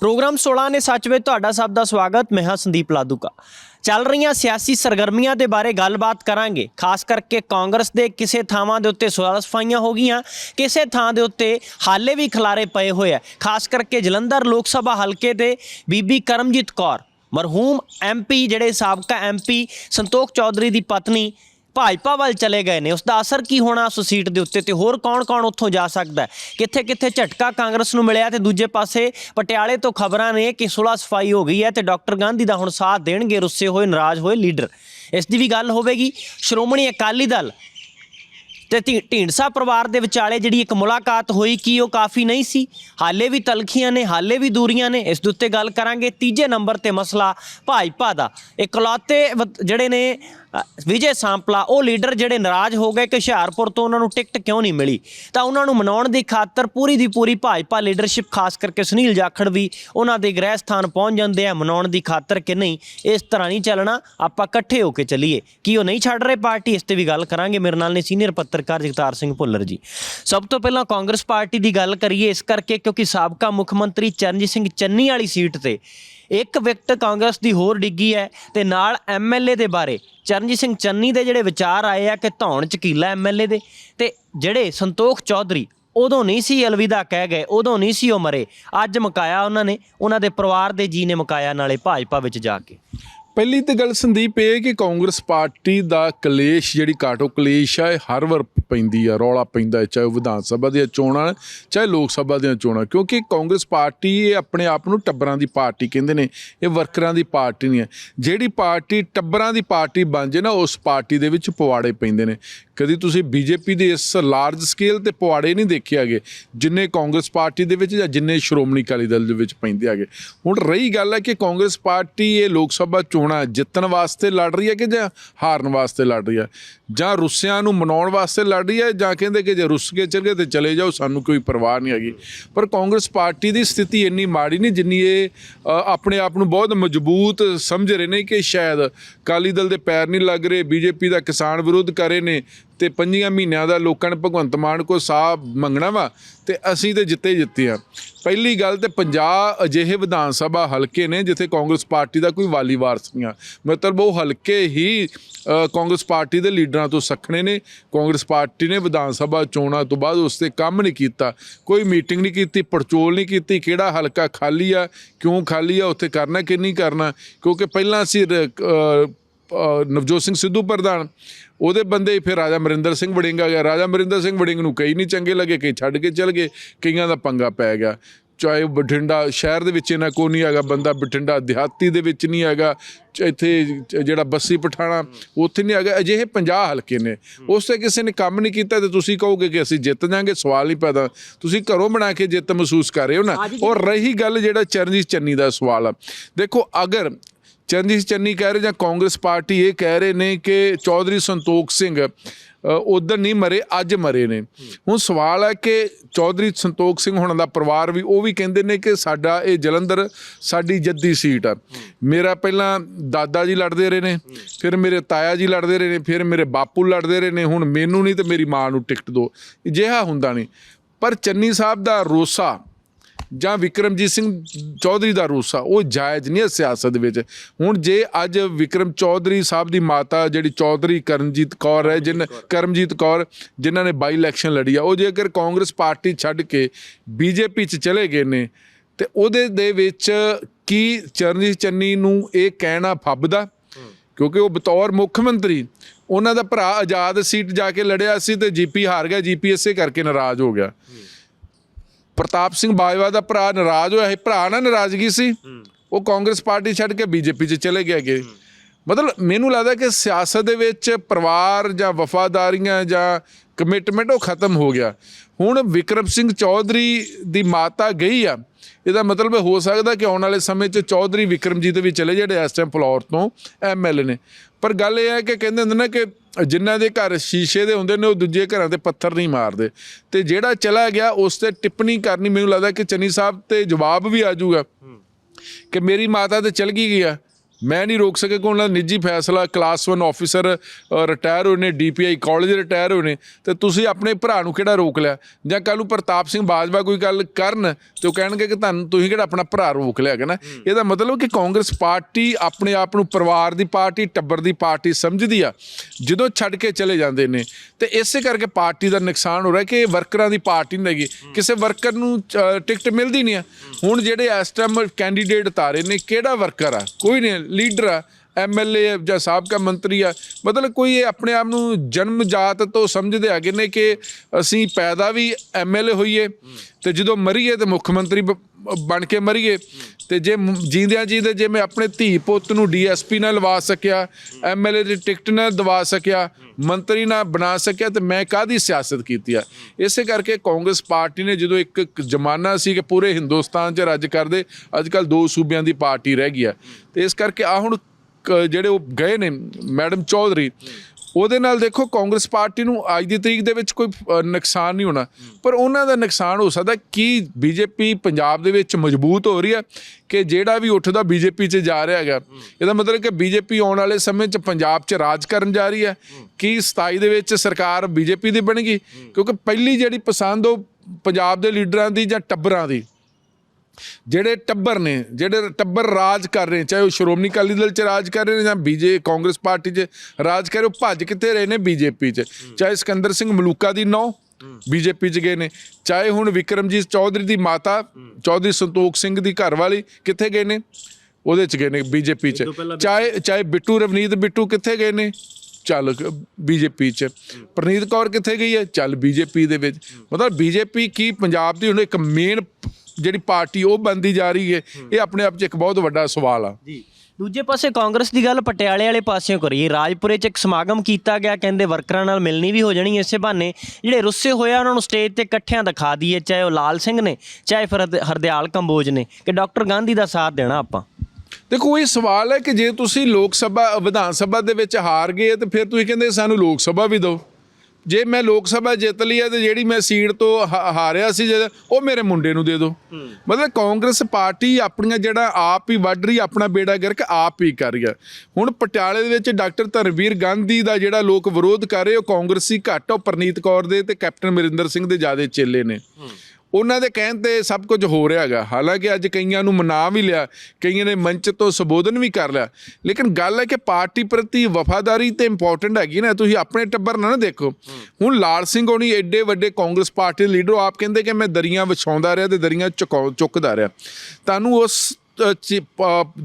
Programme 16 ਨੇ ਸੱਚ ਵਿੱਚ ਤੁਹਾਡਾ ਸਭ ਦਾ ਸਵਾਗਤ। ਮੈਂ ਹਾਂ ਸੰਦੀਪ ਲਾਦੂਕਾ। ਚੱਲ ਰਹੀਆਂ ਸਿਆਸੀ ਸਰਗਰਮੀਆਂ ਦੇ ਬਾਰੇ ਗੱਲਬਾਤ ਕਰਾਂਗੇ। ਖਾਸ ਕਰਕੇ ਕਾਂਗਰਸ ਦੇ ਕਿਸੇ ਥਾਵਾਂ ਦੇ ਉੱਤੇ ਸਵਾਲ ਸਫਾਈਆਂ ਹੋ ਗਈਆਂ। ਕਿਸੇ ਥਾਂ ਦੇ ਉੱਤੇ ਹਾਲੇ ਵੀ ਖਲਾਰੇ ਪਏ ਹੋਏ ਆ। ਖਾਸ ਕਰਕੇ ਜਲੰਧਰ ਲੋਕ ਸਭਾ ਹਲਕੇ ਦੇ ਬੀਬੀ ਕਰਮਜੀਤ ਕੌਰ। ਮਰਹੂਮ ਐਮਪੀ ਜਿਹੜੇ ਸਾਬਕਾ ਐਮਪੀ ਸੰਤੋਖ ਚੌਧਰੀ ਦੀ ਪਤਨੀ ਭਾਜਪਾ ਵੱਲ ਚਲੇ ਗਏ ਨੇ। ਉਸ ਦਾ ਅਸਰ ਕੀ ਹੋਣਾ ਉਸ ਸੀਟ ਦੇ ਉੱਤੇ ਤੇ ਹੋਰ ਕੌਣ-ਕੌਣ ਉੱਥੋਂ ਜਾ ਸਕਦਾ ਕਿੱਥੇ ਕਿੱਥੇ ਝਟਕਾ ਕਾਂਗਰਸ ਨੂੰ ਮਿਲਿਆ ਤੇ ਦੂਜੇ ਪਾਸੇ ਪਟਿਆਲੇ ਤੋਂ ਖਬਰਾਂ ਨੇ ਕਿ ਸੁਲਾ ਸਫ਼ਾਈ ਹੋ ਗਈ ਹੈ ਤੇ ਡਾਕਟਰ ਗਾਂਧੀ ਦਾ ਹੁਣ ਸਾਥ ਦੇਣਗੇ, ਰੁੱਸੇ ਹੋਏ, ਨਾਰਾਜ਼ ਹੋਏ ਲੀਡਰ। ਇਸ ਦੀ ਵੀ ਗੱਲ ਹੋਵੇਗੀ। ਸ਼੍ਰੋਮਣੀ ਅਕਾਲੀ ਦਲ ਤੇ ਢੀ- ਢੀਂਡਸਾ ਪਰਿਵਾਰ ਦੇ ਵਿਚਾਲੇ ਜਿਹੜੀ ਇੱਕ ਮੁਲਾਕਾਤ ਹੋਈ ਕੀ ਉਹ ਕਾਫੀ ਨਹੀਂ ਸੀ? ਹਾਲੇ ਵੀ ਤਲਖੀਆਂ ਨੇ, ਹਾਲੇ ਵੀ ਦੂਰੀਆਂ ਨੇ। ਇਸ ਦੇ ਉੱਤੇ ਗੱਲ ਕਰਾਂਗੇ। ਤੀਜੇ ਨੰਬਰ ਤੇ ਮਸਲਾ ਭਾਜਪਾ ਦਾ। ਇਕਲੌਤੇ ਵ- ਜਿਹੜੇ ਨੇ ਵਿਜੇ ਸਾਂਪਲਾ, ਉਹ ਲੀਡਰ ਜਿਹੜੇ ਨਾਰਾਜ਼ ਹੋ ਗਏ ਕਿ ਹੁਸ਼ਿਆਰਪੁਰ ਤੋਂ ਉਹਨਾਂ ਨੂੰ ਟਿਕਟ ਕਿਉਂ ਨਹੀਂ ਮਿਲੀ? ਤਾਂ ਉਹਨਾਂ ਨੂੰ ਮਨਾਉਣ ਦੀ ਖਾਤਰ ਪੂਰੀ ਦੀ ਪੂਰੀ ਭਾਜਪਾ ਲੀਡਰਸ਼ਿਪ, ਖਾਸ ਕਰਕੇ ਸੁਨੀਲ ਜਾਖੜ ਵੀ ਉਹਨਾਂ ਦੇ ਗ੍ਰਹਿ ਸਥਾਨ ਪਹੁੰਚ ਜਾਂਦੇ ਆ ਮਨਾਉਣ ਦੀ ਖਾਤਰ ਕਿ ਨਹੀਂ, ਇਸ ਤਰ੍ਹਾਂ ਨਹੀਂ ਚੱਲਣਾ, ਆਪਾਂ ਇਕੱਠੇ ਹੋ ਕੇ ਚੱਲੀਏ। ਕੀ ਉਹ ਨਹੀਂ ਛੱਡ ਰਹੇ ਪਾਰਟੀ? ਇਸ ਤੇ ਵੀ ਗੱਲ ਕਰਾਂਗੇ। ਮੇਰੇ ਨਾਲ ਨੇ ਸੀਨੀਅਰ ਪੱਤਰਕਾਰ ਜਗਤਾਰ ਸਿੰਘ ਭੁੱਲਰ ਜੀ। ਸਭ ਤੋਂ ਪਹਿਲਾਂ ਕਾਂਗਰਸ ਪਾਰਟੀ ਦੀ ਗੱਲ ਕਰੀਏ ਇਸ ਕਰਕੇ ਕਿਉਂਕਿ ਸਾਬਕਾ ਮੁੱਖ ਮੰਤਰੀ ਚਰਨਜੀਤ ਸਿੰਘ ਚੰਨੀ ਵਾਲੀ ਸੀਟ ਤੇ ਇੱਕ ਵਿਕਟ ਕਾਂਗਰਸ ਦੀ ਹੋਰ ਡਿੱਗੀ ਹੈ ਤੇ ਨਾਲ ਐਮਐਲਏ ਦੇ ਬਾਰੇ। ਚਰਨਜੀਤ ਸਿੰਘ ਚੰਨੀ ਦੇ ਜਿਹੜੇ ਵਿਚਾਰ ਆਏ ਆ ਕਿ ਧੌਣ ਚਕੀਲਾ ਐਮਐਲਏ ਦੇ, ਤੇ ਜਿਹੜੇ ਸੰਤੋਖ ਚੌਧਰੀ ਉਦੋਂ ਨਹੀਂ ਸੀ ਅਲਵਿਦਾ ਕਹਿ ਗਏ, ਉਦੋਂ ਨਹੀਂ ਸੀ ਉਹ ਮਰੇ। ਅੱਜ ਮੁਕਾਇਆ ਉਹਨਾਂ ਨੇ, ਉਹਨਾਂ ਦੇ ਪਰਿਵਾਰ ਦੇ ਜੀ ਨੇ ਮੁਕਾਇਆ ਨਾਲੇ ਭਾਜਪਾ ਵਿੱਚ ਜਾ ਕੇ। ਪਹਿਲੀ ਤੇ ਗੱਲ ਸੰਦੀਪ ਇਹ ਹੈ ਕਿ ਕਾਂਗਰਸ ਪਾਰਟੀ ਦਾ ਕਲੇਸ਼ ਜਿਹੜੀ ਕਾਟੋ ਕਲੇਸ਼ ਆ ਇਹ ਹਰ ਵਾਰ ਪੈਂਦੀ ਆ ਰੌਲਾ ਪੈਂਦਾ ਹੈ, ਚਾਹੇ ਉਹ ਵਿਧਾਨ ਸਭਾ ਦੀਆਂ ਚੋਣਾਂ ਚਾਹੇ ਲੋਕ ਸਭਾ ਦੀਆਂ ਚੋਣਾਂ ਕਿਉਂਕਿ ਕਾਂਗਰਸ ਪਾਰਟੀ ਇਹ ਆਪਣੇ ਆਪ ਨੂੰ ਟੱਬਰਾਂ ਦੀ ਪਾਰਟੀ ਕਹਿੰਦੇ ਨੇ ਇਹ ਵਰਕਰਾਂ ਦੀ ਪਾਰਟੀ ਨਹੀਂ ਹੈ। ਜਿਹੜੀ ਪਾਰਟੀ ਟੱਬਰਾਂ ਦੀ ਪਾਰਟੀ ਬਣ ਜੇ ਨਾ ਉਸ ਪਾਰਟੀ ਦੇ ਵਿੱਚ ਪਵਾੜੇ ਪੈਂਦੇ ਨੇ। ਕਦੀ ਤੁਸੀਂ ਬੀਜੇਪੀ ਦੇ ਇਸ ਲਾਰਜ ਸਕੇਲ ਤੇ ਪਵਾੜੇ ਨਹੀਂ ਦੇਖੇ ਹੈਗੇ, ਜਿੰਨੇ ਕਾਂਗਰਸ ਪਾਰਟੀ ਦੇ ਵਿੱਚ ਜਾਂ ਜਿੰਨੇ ਸ਼੍ਰੋਮਣੀ ਅਕਾਲੀ ਦਲ ਦੇ ਵਿੱਚ ਪੈਂਦੇ ਹੈਗੇ? ਹੁਣ ਰਹੀ ਗੱਲ ਹੈ ਕਿ ਕਾਂਗਰਸ ਪਾਰਟੀ ਇਹ ਲੋਕ ਸਭਾ ਚੋਣਾਂ ਜਿੱਤਣ ਵਾਸਤੇ ਲੜ ਰਹੀ ਹੈ ਕਿ ਜਾਂ ਹਾਰਨ ਵਾਸਤੇ ਲੜ ਰਹੀ ਹੈ? ਜਾਂ ਰੁੱਸਿਆਂ ਨੂੰ ਮਨਾਉਣ ਵਾਸਤੇ ਲੜ ਰਹੀ ਹੈ ਜਾਂ ਕਹਿੰਦੇ ਕਿ ਜੇ ਰੁੱਸ ਕੇ ਚੱਲ ਗਏ ਤੇ ਚਲੇ ਜਾਓ, ਸਾਨੂੰ ਕੋਈ ਪਰਵਾਹ ਨਹੀਂ ਹੈਗੀ। ਪਰ ਕਾਂਗਰਸ ਪਾਰਟੀ ਦੀ ਸਥਿਤੀ ਇੰਨੀ ਮਾੜੀ ਨਹੀਂ ਜਿੰਨੀ ਇਹ ਆਪਣੇ ਆਪ ਨੂੰ ਬਹੁਤ ਮਜ਼ਬੂਤ ਸਮਝ ਰਹੇ ਨੇ ਕਿ ਸ਼ਾਇਦ ਅਕਾਲੀ ਦਲ ਦੇ ਪੈਰ ਨਹੀਂ ਲੱਗ ਰਹੇ ਬੀਜੇਪੀ ਦਾ ਕਿਸਾਨ ਵਿਰੋਧ ਕਰੇ ਨੇ ਤੇ ਪੰਜੀਆਂ ਮਹੀਨਿਆਂ ਦਾ ਲੋਕਾਂ ਨੇ ਭਗਵੰਤ ਮਾਨ ਕੋ ਸਾਹ ਮੰਗਣਾ ਵਾ ਤੇ ਅਸੀਂ ਤੇ ਜਿੱਤੇ ਜਿੱਤੇ ਆ। ਪਹਿਲੀ ਗੱਲ ਤੇ 50 ਅਜਿਹੇ ਵਿਧਾਨ ਸਭਾ ਹਲਕੇ ਨੇ ਜਿੱਥੇ ਕਾਂਗਰਸ ਪਾਰਟੀ ਦਾ ਕੋਈ ਵਾਲੀ ਵਾਰਸ ਨਹੀਂ ਆ। ਮਤਲਬ ਉਹ ਹਲਕੇ ਹੀ ਕਾਂਗਰਸ ਪਾਰਟੀ ਦੇ ਲੀਡਰਾਂ ਤੋਂ ਸਖਣੇ ਨੇ। ਕਾਂਗਰਸ ਪਾਰਟੀ ਨੇ ਵਿਧਾਨ ਸਭਾ ਚੋਣਾਂ ਤੋਂ ਬਾਅਦ ਉਸ ਤੇ ਕੰਮ ਨਹੀਂ ਕੀਤਾ। ਕੋਈ ਮੀਟਿੰਗ ਨਹੀਂ ਕੀਤੀ, ਪੜਚੋਲ ਨਹੀਂ ਕੀਤੀ, ਕਿਹੜਾ ਹਲਕਾ ਖਾਲੀ ਆ, ਕਿਉਂ ਖਾਲੀ ਆ, ਉੱਥੇ ਕਰਨਾ ਕਿ ਨਹੀਂ ਕਰਨਾ? ਕਿਉਂਕਿ ਪਹਿਲਾਂ ਅਸੀਂ ਨਵਜੋਤ ਸਿੰਘ ਸਿੱਧੂ ਪ੍ਰਧਾਨ ਉਹਦੇ ਬੰਦੇ ਹੀ ਫਿਰ ਰਾਜਾ ਮਰਿੰਦਰ ਸਿੰਘ ਵੜਿੰਗ ਆ ਗਿਆ। ਰਾਜਾ ਮਰਿੰਦਰ ਸਿੰਘ ਵੜਿੰਗ ਨੂੰ ਕਈ ਨਹੀਂ ਚੰਗੇ ਲੱਗੇ ਕਈ ਛੱਡ ਕੇ ਚਲ ਗਏ ਕਈਆਂ ਦਾ ਪੰਗਾ ਪੈ ਗਿਆ। ਚਾਹੇ ਬਠਿੰਡਾ ਸ਼ਹਿਰ ਦੇ ਵਿੱਚ ਇਹਨਾਂ ਕੋ ਨਹੀਂ ਹੈਗਾ ਬੰਦਾ ਬਠਿੰਡਾ ਦਿਹਾਤੀ ਦੇ ਵਿੱਚ ਨਹੀਂ ਹੈਗਾ ਇੱਥੇ ਜਿਹੜਾ ਬੱਸੀ ਪਠਾਣਾ ਉੱਥੇ ਨਹੀਂ ਹੈਗਾ ਅਜਿਹੇ 50 ਹਲਕੇ ਨੇ। ਉਸ ਤੇ ਕਿਸੇ ਨੇ ਕੰਮ ਨਹੀਂ ਕੀਤਾ ਤੇ ਤੁਸੀਂ ਕਹੋਗੇ ਕਿ ਅਸੀਂ ਜਿੱਤ ਜਾਾਂਗੇ ਸਵਾਲ ਨਹੀਂ ਪੈਦਾ। ਤੁਸੀਂ ਘਰੋਂ ਬਣਾ ਕੇ ਜਿੱਤ ਮਹਿਸੂਸ ਕਰ ਰਹੇ ਹੋ ਨਾ। ਔਰ ਰਹੀ ਗੱਲ ਜਿਹੜਾ ਚਰਨਜੀਤ ਚੰਨੀ ਦਾ ਸਵਾਲ ਆ। ਦੇਖੋ ਅਗਰ ਚਰਨਜੀਤ ਚੰਨੀ ਕਹਿ ਰਹੇ ਜਾਂ ਕਾਂਗਰਸ ਪਾਰਟੀ ਇਹ ਕਹਿ ਰਹੇ ਨੇ ਕਿ ਚੌਧਰੀ ਸੰਤੋਖ ਸਿੰਘ ਉਦੋਂ ਨਹੀਂ ਮਰੇ, ਅੱਜ ਮਰੇ ਨੇ। ਹੁਣ ਸਵਾਲ ਹੈ ਕਿ ਚੌਧਰੀ ਸੰਤੋਖ ਸਿੰਘ ਹੁਣਾਂ ਦਾ ਪਰਿਵਾਰ ਵੀ, ਉਹ ਵੀ ਕਹਿੰਦੇ ਨੇ ਕਿ ਸਾਡਾ ਇਹ ਜਲੰਧਰ ਸਾਡੀ ਜੱਦੀ ਸੀਟ ਆ। ਮੇਰਾ ਪਹਿਲਾਂ ਦਾਦਾ ਜੀ ਲੜਦੇ ਰਹੇ ਨੇ, ਫਿਰ ਮੇਰੇ ਤਾਇਆ ਜੀ ਲੜਦੇ ਰਹੇ ਨੇ, ਫਿਰ ਮੇਰੇ ਬਾਪੂ ਲੜਦੇ ਰਹੇ ਨੇ, ਹੁਣ ਮੈਨੂੰ ਨਹੀਂ ਤੇ ਮੇਰੀ ਮਾਂ ਨੂੰ ਟਿਕਟ ਦਿਓ। ਅਜਿਹਾ ਹੁੰਦਾ ਨਹੀਂ। ਪਰ ਚੰਨੀ ਸਾਹਿਬ ਦਾ ਰੋਸਾ ਜਾਂ ਵਿਕਰਮਜੀਤ ਸਿੰਘ ਚੌਧਰੀ ਦਾ ਰੋਸਾ ਉਹ ਜਾਇਜ਼ ਨਹੀਂ ਹੈ ਸਿਆਸਤ ਵਿੱਚ। ਹੁਣ ਜੇ ਅੱਜ ਵਿਕਰਮ ਚੌਧਰੀ ਸਾਹਿਬ ਦੀ ਮਾਤਾ ਜਿਹੜੀ ਚੌਧਰੀ ਕਰਮਜੀਤ ਕੌਰ ਹੈ ਜਿਨ ਕਰਮਜੀਤ ਕੌਰ ਜਿਨ੍ਹਾਂ ਨੇ ਬਾਈ ਇਲੈਕਸ਼ਨ ਲੜੀ ਆ ਉਹ ਜੇਕਰ ਕਾਂਗਰਸ ਪਾਰਟੀ ਛੱਡ ਕੇ ਬੀਜੇਪੀ 'ਚ ਚਲੇ ਗਏ ਨੇ ਤੇ ਉਹਦੇ ਦੇ ਵਿੱਚ ਕੀ ਚਰਨਜੀਤ ਚੰਨੀ ਨੂੰ ਇਹ ਕਹਿਣਾ ਫੱਬਦਾ? ਕਿਉਂਕਿ ਉਹ ਬਤੌਰ ਮੁੱਖ ਮੰਤਰੀ ਉਹਨਾਂ ਦਾ ਭਰਾ ਆਜ਼ਾਦ ਸੀਟ ਜਾ ਕੇ ਲੜਿਆ ਸੀ ਤੇ ਜੀਪੀ ਹਾਰ ਗਿਆ ਜੀਪੀ ਇਸੇ ਕਰਕੇ ਨਾਰਾਜ਼ ਹੋ ਗਿਆ। ਪ੍ਰਤਾਪ ਸਿੰਘ ਬਾਜਵਾ ਦਾ ਭਰਾ ਨਾਰਾਜ਼ ਹੋਇਆ ਸੀ ਭਰਾ ਨਾਲ ਨਾਰਾਜ਼ਗੀ ਸੀ। ਉਹ ਕਾਂਗਰਸ ਪਾਰਟੀ ਛੱਡ ਕੇ ਬੀਜੇਪੀ 'ਚ ਚਲੇ ਗਏ ਅੱਗੇ। ਮਤਲਬ ਮੈਨੂੰ ਲੱਗਦਾ ਕਿ ਸਿਆਸਤ ਦੇ ਵਿੱਚ ਪਰਿਵਾਰ ਜਾਂ ਵਫਾਦਾਰੀਆਂ ਜਾਂ ਕਮਿਟਮੈਂਟ ਉਹ ਖਤਮ ਹੋ ਗਿਆ। ਹੁਣ ਵਿਕਰਮ ਸਿੰਘ ਚੌਧਰੀ ਦੀ ਮਾਤਾ ਗਈ ਆ, ਇਹਦਾ ਮਤਲਬ ਹੋ ਸਕਦਾ ਕਿ ਆਉਣ ਵਾਲੇ ਸਮੇਂ 'ਚ ਚੌਧਰੀ ਵਿਕਰਮਜੀਤ ਵੀ ਚਲੇ ਜਿਹੜੇ ਇਸ ਟਾਈਮ ਫਲੋਰ ਤੋਂ ਐਮਐਲਏ ਨੇ। ਪਰ ਗੱਲ ਇਹ ਹੈ ਕਿ ਕਹਿੰਦੇ ਹੁੰਦੇ ਨੇ ਕਿ ਜਿਨ੍ਹਾਂ ਦੇ ਘਰ ਸ਼ੀਸ਼ੇ ਦੇ ਹੁੰਦੇ ਨੇ, ਉਹ ਦੂਜੇ ਘਰਾਂ ਤੇ ਪੱਥਰ ਨਹੀਂ ਮਾਰਦੇ। ਤੇ ਜਿਹੜਾ ਚਲਾ ਗਿਆ, ਉਸ ਤੇ ਟਿੱਪਣੀ ਕਰਨੀ ਮੈਨੂੰ ਲੱਗਦਾ ਕਿ ਚੰਨੀ ਸਾਹਿਬ ਤੇ ਜਵਾਬ ਵੀ ਆ ਜਾਊਗਾ ਕਿ ਮੇਰੀ ਮਾਤਾ ਤੇ ਚਲ ਗਈ ਗਿਆ ਮੈਂ ਨਹੀਂ ਰੋਕ ਸਕਿਆ ਕਿ ਉਹਨਾਂ ਦਾ ਨਿੱਜੀ ਫੈਸਲਾ ਕਲਾਸ 1 ਆਫੀਸਰ ਰਿਟਾਇਰ ਹੋਏ ਨੇ ਡੀਪੀਆਈ ਕਾਲਜ ਰਿਟਾਇਰ ਹੋਏ ਨੇ ਤੇ ਤੁਸੀਂ ਆਪਣੇ ਭਰਾ ਨੂੰ ਕਿਹੜਾ ਰੋਕ ਲਿਆ? ਜਾਂ ਕੱਲ ਨੂੰ ਪ੍ਰਤਾਪ ਸਿੰਘ ਬਾਜਵਾ ਕੋਈ ਗੱਲ ਕਰਨ ਤੇ ਉਹ ਕਹਿਣਗੇ ਕਿ ਤੁਹਾਨੂੰ ਤੁਸੀਂ ਕਿਹੜਾ ਆਪਣਾ ਭਰਾ ਰੋਕ ਲਿਆ ਹੈਗਾ ਨਾ? ਇਹਦਾ ਮਤਲਬ ਕਿ ਕਾਂਗਰਸ ਪਾਰਟੀ ਆਪਣੇ ਆਪ ਨੂੰ ਪਰਿਵਾਰ ਦੀ ਪਾਰਟੀ ਟੱਬਰ ਦੀ ਪਾਰਟੀ ਸਮਝਦੀ ਆ ਜਦੋਂ ਛੱਡ ਕੇ ਚਲੇ ਜਾਂਦੇ ਨੇ। ਤੇ ਇਸੇ ਕਰਕੇ ਪਾਰਟੀ ਦਾ ਨੁਕਸਾਨ ਹੋ ਰਿਹਾ ਕਿ ਵਰਕਰਾਂ ਦੀ ਪਾਰਟੀ ਨਹੀਂ ਹੈਗੀ। ਕਿਸੇ ਵਰਕਰ ਨੂੰ ਟਿਕਟ ਮਿਲਦੀ ਨਹੀਂ ਆ। ਹੁਣ ਜਿਹੜੇ ਇਸ ਟਾਈਮ ਕੈਂਡੀਡੇਟ ਤਾਰੇ ਨੇ ਕਿਹੜਾ ਵਰਕਰ ਆ? ਕੋਈ ਨਹੀਂ ਲੀਡਰ ਆ ਐਮਐਲਏ ਜਾਂ ਸਾਬਕਾ ਮੰਤਰੀ ਆ ਮਤਲਬ ਕੋਈ ਇਹ ਆਪਣੇ ਆਪ ਨੂੰ ਜਨਮ ਜਾਤ ਤੋਂ ਸਮਝਦੇ ਹੈਗੇ ਨੇ ਕਿ ਅਸੀਂ ਪੈਦਾ ਵੀ ਐਮਐਲਏ ਹੋਈਏ ਤੇ ਜਦੋਂ ਮਰੀਏ ਤੇ ਮੁੱਖ ਮੰਤਰੀ ਬ- ਬਣ ਕੇ ਮਰੀਏ ਤੇ ਜੇ ਮ- ਜੀਂਦਿਆਂ ਜੀਂਦੇ ਜੇ ਮੈਂ ਆਪਣੇ ਧੀ ਪੁੱਤ ਨੂੰ ਡੀਐਸਪੀ ਨਾਲ ਲਵਾ ਸਕਿਆ ਐਮਐਲਏ ਦੀ ਟਿਕਟ ਨਾਲ ਦਵਾ ਸਕਿਆ, ਮੰਤਰੀ ਨਾਲ ਬਣਾ ਸਕਿਆ ਤੇ ਮੈਂ ਕਾਦੀ ਸਿਆਸਤ ਕੀਤੀ ਆ? ਇਸੇ ਕਰਕੇ ਕਾਂਗਰਸ ਪਾਰਟੀ ਨੇ ਜਦੋਂ ਇੱਕ ਜ਼ਮਾਨਾ ਸੀ ਕਿ ਪੂਰੇ ਹਿੰਦੁਸਤਾਨ 'ਚ ਰਾਜ ਕਰਦੇ, ਅੱਜ ਕੱਲ ਦੋ ਸੂਬਿਆਂ ਦੀ ਪਾਰਟੀ ਰਹਿ ਗਈ ਆ। ਤੇ ਇਸ ਕਰਕੇ ਆ ਹੁਣ ਜਿਹੜੇ ਉਹ ਗਏ ਨੇ, ਮੈਡਮ ਚੌਧਰੀ, ਉਹਦੇ ਨਾਲ ਦੇਖੋ ਕਾਂਗਰਸ ਪਾਰਟੀ ਨੂੰ ਅੱਜ ਦੀ ਤਰੀਕ ਦੇ ਵਿੱਚ ਕੋਈ ਨੁਕਸਾਨ ਨਹੀਂ ਹੋਣਾ। ਪਰ ਉਹਨਾਂ ਦਾ ਨੁਕਸਾਨ ਹੋ ਸਕਦਾ ਕਿ ਬੀਜੇਪੀ ਪੰਜਾਬ ਦੇ ਵਿੱਚ ਮਜ਼ਬੂਤ ਹੋ ਰਹੀ ਹੈ ਕਿ ਜਿਹੜਾ ਵੀ ਉੱਠਦਾ ਬੀਜੇਪੀ 'ਚ ਜਾ ਰਿਹਾ ਹੈਗਾ। ਇਹਦਾ ਮਤਲਬ ਕਿ ਬੀਜੇਪੀ ਆਉਣ ਵਾਲੇ ਸਮੇਂ 'ਚ ਪੰਜਾਬ 'ਚ ਰਾਜ ਕਰਨ ਜਾ ਰਹੀ ਹੈ ਕਿ 27 ਦੇ ਵਿੱਚ ਸਰਕਾਰ ਬੀਜੇਪੀ ਦੀ ਬਣੇਗੀ ਕਿਉਂਕਿ ਪਹਿਲੀ ਜਿਹੜੀ ਪਸੰਦ ਉਹ ਪੰਜਾਬ ਦੇ ਲੀਡਰਾਂ ਦੀ ਜਾਂ ਟੱਬਰਾਂ ਦੀ ਜਿਹੜੇ ਟੱਬਰ ਨੇ ਜਿਹੜੇ ਟੱਬਰ ਰਾਜ ਕਰ ਰਹੇ ਚਾਹੇ ਉਹ ਸ਼੍ਰੋਮਣੀ ਅਕਾਲੀ ਦਲ ਚ ਰਾਜ ਕਰ ਰਹੇ ਨੇ ਜਾਂ ਬੀਜੇ ਕਾਂਗਰਸ ਪਾਰਟੀ ਚ ਰਾਜ ਕਰ ਰਹੇ ਉਹ ਭੱਜ ਕਿੱਥੇ ਰਹੇ ਨੇ ਬੀਜੇਪੀ ਚ? ਚਾਹੇ ਸਿਕੰਦਰ ਸਿੰਘ ਮਲੂਕਾ ਦੀ ਨੌ ਬੀਜੇਪੀ ਚ ਗਏ ਨੇ ਚਾਹੇ ਹੁਣ ਵਿਕਰਮਜੀਤ ਚੌਧਰੀ ਦੀ ਮਾਤਾ ਚੌਧਰੀ ਸੰਤੋਖ ਸਿੰਘ ਦੀ ਘਰਵਾਲੀ ਕਿੱਥੇ ਗਏ ਨੇ? ਉਹਦੇ ਚ ਗਏ ਨੇ ਬੀਜੇਪੀ ਚ। ਚਾਹੇ ਚਾਹੇ ਬਿੱਟੂ ਰਵਨੀਤ ਬਿੱਟੂ ਕਿੱਥੇ ਗਏ ਨੇ? ਚੱਲ ਬੀਜੇਪੀ ਚ। ਪ੍ਰਨੀਤ ਕੌਰ ਕਿੱਥੇ ਗਈ ਹੈ? ਚੱਲ ਬੀਜੇਪੀ ਦੇ ਵਿੱਚ। ਮਤਲਬ ਬੀਜੇਪੀ ਕੀ ਪੰਜਾਬ ਦੀ ਹੁਣ ਇੱਕ ਮੇਨ ਜਿਹੜੀ ਪਾਰਟੀ ਉਹ ਬਣਦੀ ਜਾ ਰਹੀ ਹੈ ਇਹ ਆਪਣੇ ਆਪ 'ਚ ਇੱਕ ਬਹੁਤ ਵੱਡਾ ਸਵਾਲ ਆ। ਜੀ। ਦੂਜੇ ਪਾਸੇ ਕਾਂਗਰਸ ਦੀ ਗੱਲ ਪਟਿਆਲੇ ਵਾਲੇ ਪਾਸਿਓਂ ਕਰੀਏ। ਰਾਜਪੁਰੇ 'ਚ ਇੱਕ ਸਮਾਗਮ ਕੀਤਾ ਗਿਆ ਕਹਿੰਦੇ ਵਰਕਰਾਂ ਨਾਲ ਮਿਲਣੀ ਵੀ ਹੋ ਜਾਣੀ ਇਸੇ ਬਹਾਨੇ। ਜਿਹੜੇ ਰੁੱਸੇ ਹੋਏ ਆ ਉਹਨਾਂ ਨੂੰ ਸਟੇਜ ਤੇ ਇਕੱਠਿਆਂ ਦਿਖਾ ਦਈਏ ਚਾਹੇ ਉਹ ਲਾਲ ਸਿੰਘ ਨੇ ਚਾਹੇ ਫਿਰ ਹਰਦ- ਹਰਦਿਆਲ ਕੰਬੋਜ ਨੇ। ਕਿ ਡਾਕਟਰ ਗਾਂਧੀ ਦਾ ਸਾਥ ਦੇਣਾ ਆਪਾਂ? ਦੇਖੋ ਇਹ ਸਵਾਲ ਹੈ ਕਿ ਜੇ ਤੁਸੀਂ ਲੋਕ ਸਭਾ ਵਿਧਾਨ ਸਭਾ ਦੇ ਵਿੱਚ ਹਾਰ ਗਏ ਤੇ ਫਿਰ ਤੁਸੀਂ ਕਹਿੰਦੇ ਸਾਨੂੰ ਲੋਕ ਸਭਾ ਵੀ ਦਿਓ। ਜੇ ਮੈਂ ਲੋਕ ਸਭਾ ਜਿੱਤ ਲਈ ਹੈ ਤੇ ਜਿਹੜੀ ਮੈਂ ਸੀਟ ਤੋਂ ਹਾਰਿਆ ਸੀ ਜਦ ਉਹ ਮੇਰੇ ਮੁੰਡੇ ਨੂੰ ਦੇ ਦਿਓ ਮਤਲਬ ਕਾਂਗਰਸ ਪਾਰਟੀ ਆਪਣੀਆਂ ਜਿਹੜਾ ਆਪ ਹੀ ਵੱਢ ਰਹੀ ਆਪਣਾ ਬੇੜਾ ਗਰਕ ਆਪ ਹੀ ਕਰ ਰਹੀ ਹੈ ਹੁਣ ਪਟਿਆਲੇ ਦੇ ਵਿੱਚ ਡਾਕਟਰ ਧਰਮਵੀਰ ਗਾਂਧੀ ਦਾ ਜਿਹੜਾ ਲੋਕ ਵਿਰੋਧ ਕਰ ਰਹੇ ਉਹ ਕਾਂਗਰਸੀ ਘੱਟ ਉਹ ਪ੍ਰਨੀਤ ਕੌਰ ਦੇ ਤੇ ਕੈਪਟਨ ਅਮਰਿੰਦਰ ਸਿੰਘ ਦੇ ਜਿਆਦੇ ਚੇਲੇ ਨੇ। ਉਹਨਾਂ ਦੇ ਕਹਿਣ ਤੇ ਸਭ ਕੁਝ ਹੋ ਰਿਹਾ ਹੈਗਾ। ਹਾਲਾਂਕਿ ਅੱਜ ਕਈਆਂ ਨੂੰ ਮਨਾ ਵੀ ਲਿਆ, ਕਈਆਂ ਨੇ ਮੰਚ ਤੋਂ ਸੰਬੋਧਨ ਵੀ ਕਰ ਲਿਆ। ਲੇਕਿਨ ਗੱਲ ਹੈ ਕਿ ਪਾਰਟੀ ਪ੍ਰਤੀ ਵਫਾਦਾਰੀ ਤੇ ਇੰਪੋਰਟੈਂਟ ਹੈਗੀ ਨਾ, ਤੁਸੀਂ ਆਪਣੇ ਟੱਬਰ ਨਾ ਨਾ ਦੇਖੋ। ਹੁਣ ਲਾਲ ਸਿੰਘ ਹੋਣੀ ਐਡੇ ਵੱਡੇ ਕਾਂਗਰਸ ਪਾਰਟੀ ਦੇ ਲੀਡਰ, ਉਹ ਆਪ ਕਹਿੰਦੇ ਕਿ ਮੈਂ ਦਰੀਆਂ ਵਿਛਾਉਂਦਾ ਰਿਹਾ ਤੇ ਦਰੀਆਂ ਚੁਕਾਉ, ਚੁੱਕਦਾ ਰਿਹਾ। ਤੁਹਾਨੂੰ ਉਸ